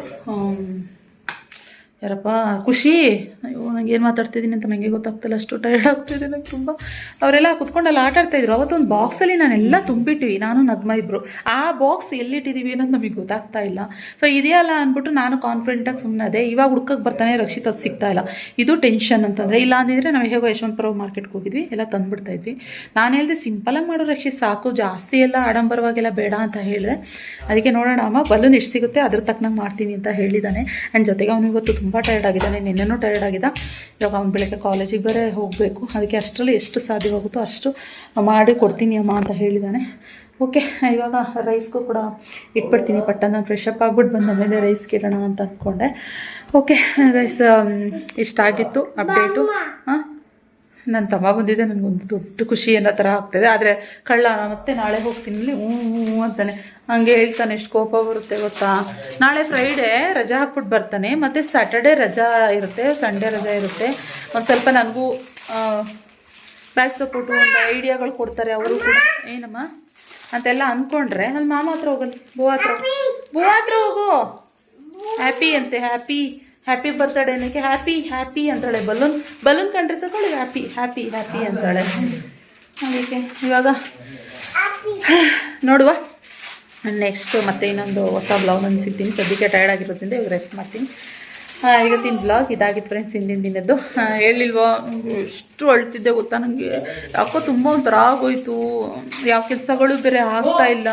ಯಾರಪ್ಪ? ಖುಷಿ. ಅಯ್ಯೋ, ನಂಗೆ ಏನು ಮಾತಾಡ್ತಿದ್ದೀನಿ ಅಂತ ನನಗೆ ಗೊತ್ತಾಗ್ತಿಲ್ಲ. ಅಷ್ಟು ಟೈರ್ಡ್ ಆಗ್ತಿದೆ ನಂಗೆ ತುಂಬ. ಅವರೆಲ್ಲ ಕುತ್ಕೊಂಡೆಲ್ಲ ಆಟ ಆಡ್ತಾ ಇದ್ರು. ಅವತ್ತೊಂದು ಬಾಕ್ಸಲ್ಲಿ ನಾನೆಲ್ಲ ತುಂಬಿಟ್ಟಿವಿ. ನಾನು ನಗ್ಮ ಇಬ್ಬರು ಆ ಬಾಕ್ಸ್ ಎಲ್ಲಿಟ್ಟಿದ್ದೀವಿ ಅನ್ನೋದು ನಮಗೆ ಗೊತ್ತಾಗ್ತಾ ಇಲ್ಲ. ಸೊ ಇದೆಯಲ್ಲ ಅಂದ್ಬಿಟ್ಟು ನಾನು ಕಾನ್ಫಿಡೆಂಟಾಗಿ ಸುಮ್ಮನೆ ಅದೇ. ಇವಾಗ ಹುಡ್ಕಕ್ಕೆ ಬರ್ತಾನೆ ರಕ್ಷಿತ್, ಅದು ಸಿಗ್ತಾ ಇಲ್ಲ. ಇದು ಟೆನ್ಷನ್ ಅಂತಂದರೆ, ಇಲ್ಲ ಅಂದಿದ್ರೆ ನಾವು ಹೇಗೋ ಯಶವಂತಪುರ ಮಾರ್ಕೆಟ್ಗೆ ಹೋಗಿದ್ವಿ. ಎಲ್ಲ ತಂದುಬಿಡ್ತಾ ಇದ್ವಿ. ನಾನು ಹೇಳಿದೆ ಸಿಂಪಲಾಗಿ ಮಾಡೋ ರಕ್ಷಿತ್, ಸಾಕು. ಜಾಸ್ತಿ ಎಲ್ಲ ಆಡಂಬರವಾಗೆಲ್ಲ, ಬೇಡ ಅಂತ ಹೇಳಿದೆ. ಅದಕ್ಕೆ ನೋಡೋಣ ಅಮ್ಮ. ಬಲೂನ್ ಎಷ್ಟು ಸಿಗುತ್ತೆ? ಅದ್ರ ತಕ್ಕನಂಗೆ ಮಾಡ್ತೀನಿ ಅಂತ ಹೇಳಿದ್ದಾನೆ ಆ್ಯಂಡ್ ಜೊತೆಗೆ ಅವನಿಗೆ ಗೊತ್ತು ತುಂಬ ಟೈರ್ಡ್ ಆಗಿದ್ದಾನೆ ನಿನ್ನೆನೂ ಟೈರ್ಡ್ ಆಗಿದ್ದ. ಇವಾಗ ಅವ್ನು ಬೆಳಗ್ಗೆ ಕಾಲೇಜಿಗೆ ಬೇರೆ ಹೋಗಬೇಕು. ಅದಕ್ಕೆ ಅಷ್ಟರಲ್ಲಿ ಎಷ್ಟು ಸಾಧ್ಯವಾಗುತ್ತೋ ಅಷ್ಟು ಮಾಡಿ ಕೊಡ್ತೀನಿ ಅಮ್ಮ ಅಂತ ಹೇಳಿದ್ದಾನೆ ಓಕೆ ಇವಾಗ ರೈಸ್ಗೂ ಕೂಡ ಇಟ್ಬಿಡ್ತೀನಿ ಪಟ್ಟ ನಾನು ಫ್ರೆಶ್ ಅಪ್ ಆಗ್ಬಿಟ್ಟು ಬಂದ ಮೇಲೆ ರೈಸ್ ಕೇಳೋಣ ಅಂತ ಅಂದ್ಕೊಂಡೆ. ಓಕೆ ರೈಸ್ ಇಷ್ಟಾಗಿತ್ತು ಅಪ್ಡೇಟು ಹಾಂ? ನನ್ನ ತಮ್ಮ ಬಂದಿದ್ದೆ ನನಗೊಂದು ದೊಡ್ಡ ಖುಷಿ ಅನ್ನೋ ಥರ ಆಗ್ತದೆ. ಆದರೆ ಕಳ್ಳ ಮತ್ತೆ ನಾಳೆ ಹೋಗ್ತೀನಿ ಹ್ಞೂ ಹ್ಞೂ ಅಂತಾನೆ. ಹಂಗೆ ಹೇಳ್ತಾನೆ ಎಷ್ಟು ಕೋಪ ಬರುತ್ತೆ ಗೊತ್ತಾ? ನಾಳೆ ಫ್ರೈಡೇ ರಜಾ ಹಾಕ್ಬಿಟ್ಟು ಬರ್ತಾನೆ ಮತ್ತು ಸ್ಯಾಟರ್ಡೇ ರಜಾ ಇರುತ್ತೆ ಸಂಡೇ ರಜಾ ಇರುತ್ತೆ. ಒಂದು ಸ್ವಲ್ಪ ನನಗೂ ಬ್ಯಾಕ್ ಸಪೋರ್ಟು ಒಂದು ಐಡಿಯಾಗಳು ಕೊಡ್ತಾರೆ ಅವರು ಕೂಡ. ಏನಮ್ಮ? ಅಂತೆಲ್ಲ ಅಂದ್ಕೊಂಡ್ರೆ ನನ್ನ ಮಾಮ ಹತ್ರ ಹೋಗಲ್ಲ ಬೋ ಹತ್ರ ಬೋ ಹತ್ರ ಹೋಗು. ಹ್ಯಾಪಿ ಅಂತೆ ಹ್ಯಾಪಿ ಹ್ಯಾಪಿ ಬರ್ತಡೇ ಏನಕ್ಕೆ ಹ್ಯಾಪಿ ಹ್ಯಾಪಿ ಅಂತಾಳೆ. ಬಲೂನ್ ಬಲೂನ್ ಕಂಡ್ರೆ ಸಕೊಳ್ಳಿ ಹ್ಯಾಪಿ ಹ್ಯಾಪಿ ಹ್ಯಾಪಿ ಅಂತಾಳೆ. ಅದಕ್ಕೆ ಇವಾಗ. ನೋಡುವ. ನೆಕ್ಸ್ಟ್ ಮತ್ತೆ ಇನ್ನೊಂದು ಹೊಸ ಒಂದು ಸಿಗ್ತೀನಿ. ಸದ್ಯಕ್ಕೆ ಟೈರ್ಡ್ ಆಗಿರೋದ್ರಿಂದ ಇವಾಗ ರೆಸ್ಟ್ ಮಾಡ್ತೀನಿ. ಇವತ್ತಿನ ಬ್ಲಾಗ್ ಇದಾಗಿತ್ತು ಫ್ರೆಂಡ್ಸ್ ಹಿಂದಿನ ದಿನದ್ದು. ಹೇಳಿಲ್ವೋ? ಎಷ್ಟು ಅಳ್ತಿದ್ದೆ ಗೊತ್ತಾ ನನಗೆ ಯಾಕೋ ತುಂಬ ಒಂಥರ ಆಗೋಯ್ತು. ಯಾವ ಕೆಲಸಗಳು ಬೇರೆ ಆಗ್ತಾ ಇಲ್ಲ.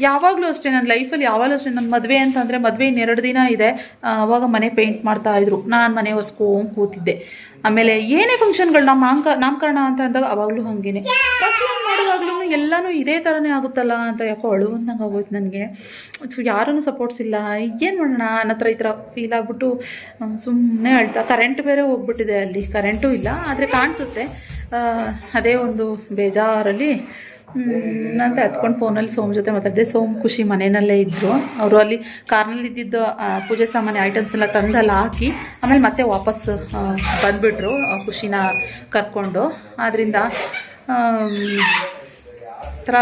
ಯಾವಾಗಲೂ ಅಷ್ಟೇ ನನ್ನ ಲೈಫಲ್ಲಿ ಯಾವಾಗಲೂ ಅಷ್ಟೇ. ನನ್ನ ಮದುವೆ ಅಂತಂದರೆ ಮದುವೆ ಇನ್ನೆರಡು ದಿನ ಇದೆ. ಆ, ಅವಾಗ ಮನೆ ಪೇಂಟ್ ಮಾಡ್ತಾ ಇದ್ರು. ನಾನು ಮನೆ ಒರೆಸ್ಕೊಂಡು ಕೂತಿದ್ದೆ. ಆಮೇಲೆ ಏನೇ ಫಂಕ್ಷನ್ಗಳು ನಮ್ಮ ನಾಮಕ ನಾಮಕರಣ ಅಂತ ಅಂದಾಗ ಅವಾಗಲೂ ಹಾಗೇನೆ. ಮಾಡುವಾಗಲೂ ಎಲ್ಲನೂ ಇದೇ ಥರನೇ ಆಗುತ್ತಲ್ಲ ಅಂತ ಯಾಕೋ ಅಳುವಂದಂಗೆ ಹೋಗೋಯ್ತು ನನಗೆ. ಯಾರೂ ಸಪೋರ್ಟ್ಸ್ ಇಲ್ಲ. ಏನು ಮಾಡೋಣ? ನನ್ನ ಹತ್ರ ಈ ಥರ ಫೀಲ್ ಆಗಿಬಿಟ್ಟು ಸುಮ್ಮನೆ ಅಳ್ತಾ ಕರೆಂಟ್ ಬೇರೆ ಹೋಗ್ಬಿಟ್ಟಿದೆ ಅಲ್ಲಿ. ಕರೆಂಟೂ ಇಲ್ಲ, ಆದರೆ ಕಾಣಿಸುತ್ತೆ. ಅದೇ ಒಂದು ಬೇಜಾರಲ್ಲಿ ಅಂತ ಹತ್ಕೊಂಡು ಫೋನಲ್ಲಿ ಸೋಮ್ ಜೊತೆ ಮಾತಾಡಿದೆ. ಸೋಮ್ ಖುಷಿ ಮನೆಯಲ್ಲೇ ಇದ್ದರು ಅವರು ಅಲ್ಲಿ ಕಾರ್ನಲ್ಲಿ ಇದ್ದಿದ್ದು ಪೂಜೆ ಸಾಮಾನ್ಯ ಐಟಮ್ಸ್ ಎಲ್ಲ ತಂದಲ್ಲಿ ಹಾಕಿ, ಆಮೇಲೆ ಮತ್ತೆ ವಾಪಸ್ ಬಂದುಬಿಟ್ರು ಖುಷಿನ ಕರ್ಕೊಂಡು. ಆದ್ದರಿಂದ ಥರ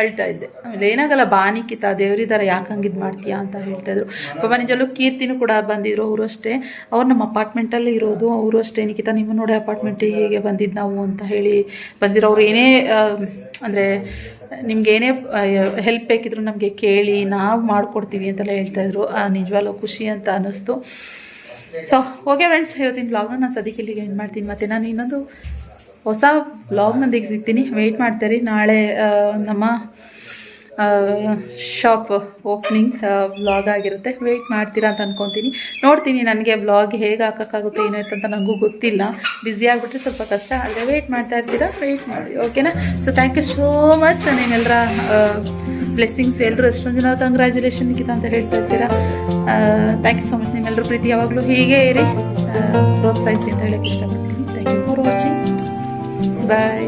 ಅಳ್ತಾ ಇದ್ದೆ. ಆಮೇಲೆ ಏನಾಗಲ್ಲ ಬಾನಿಕಿತ ದೇವರಿದ್ದಾರೆ ಯಾಕೆ ಹಂಗೆ ಮಾಡ್ತೀಯಾ ಅಂತ ಹೇಳ್ತಾಯಿದ್ರು ಪಾಪ ನಿಜಲ್ಲೂ ಕೀರ್ತಿನೂ ಕೂಡ ಬಂದಿದ್ರು ಅವರು ಅಷ್ಟೇ. ಅವ್ರು ನಮ್ಮ ಅಪಾರ್ಟ್ಮೆಂಟಲ್ಲಿ ಇರೋದು, ಅವರು ಅಷ್ಟೇ. ನಿಖಿತ ನಿಮ್ಮ ನೋಡಿ ಅಪಾರ್ಟ್ಮೆಂಟ್ ಹೇಗೆ ಬಂದಿದ್ದು ನಾವು ಅಂತ ಹೇಳಿ ಬಂದಿರೋ ಅವ್ರು ಏನೇ ಅಂದರೆ ನಿಮ್ಗೆ ಏನೇ ಹೆಲ್ಪ್ ಬೇಕಿದ್ರು ನಮಗೆ ಕೇಳಿ, ನಾವು ಮಾಡಿಕೊಡ್ತೀವಿ ಅಂತೆಲ್ಲ ಹೇಳ್ತಾಯಿದ್ರು ನಿಜವಾಗ್ಲೂ ಖುಷಿ ಅಂತ ಅನ್ನಿಸ್ತು. ಸೊ ಓಕೆ ಫ್ರೆಂಡ್ಸ್ ಇವತ್ತಿನ ಬ್ಲಾಗ್ನ ನಾನು ಸದ್ಯಕ್ಕೆ ಇಲ್ಲಿಗೆ ಎಂಡ್ ಮಾಡ್ತೀನಿ. ಮತ್ತು ನಾನು ಇನ್ನೊಂದು ಹೊಸ ವ್ಲಾಗ್ನ ಸಿಗ್ತೀನಿ ವೆಯ್ಟ್ ಮಾಡ್ತಾರೆ. ನಾಳೆ ನಮ್ಮ ಶಾಪ್ ಓಪನಿಂಗ್ ಬ್ಲಾಗ್ ಆಗಿರುತ್ತೆ. ವೆಯ್ಟ್ ಮಾಡ್ತೀರಾ ಅಂತ ಅಂದ್ಕೊತೀನಿ ನೋಡ್ತೀನಿ ನನಗೆ ಬ್ಲಾಗ್ ಹೇಗೆ ಹಾಕೋಕ್ಕಾಗುತ್ತೆ ಏನಾಯ್ತು ಅಂತ ನನಗೂ ಗೊತ್ತಿಲ್ಲ. ಬ್ಯುಸಿ ಆಗಿಬಿಟ್ರೆ ಸ್ವಲ್ಪ ಕಷ್ಟ. ಆದರೆ ವೆಯ್ಟ್ ಮಾಡ್ತಾ ಇರ್ತೀರಾ? ವೆಯ್ಟ್ ಮಾಡಿ. ಓಕೆನಾ so thank you so much ನಿಮ್ಮೆಲ್ಲರ ಬ್ಲೆಸ್ಸಿಂಗ್ಸ್ ಎಲ್ಲರೂ ಎಷ್ಟೊಂದು ಜನ ಕಂಗ್ರ್ಯಾಚುಲೇಷನ್ ಅಂತ ಹೇಳ್ತಾ ಇರ್ತೀರಾ? ಥ್ಯಾಂಕ್ ಯು ಸೊ ಮಚ್ ನಿಮ್ಮೆಲ್ಲರೂ ಪ್ರೀತಿ ಯಾವಾಗಲೂ ಹೀಗೆ ಇರಿ. ಪ್ರೋತ್ಸಾಹಿಸಿ ಅಂತ ಹೇಳೋಕ್ಕೆ ಇಷ್ಟಪಡ್ತೀನಿ. Thank you for watching bye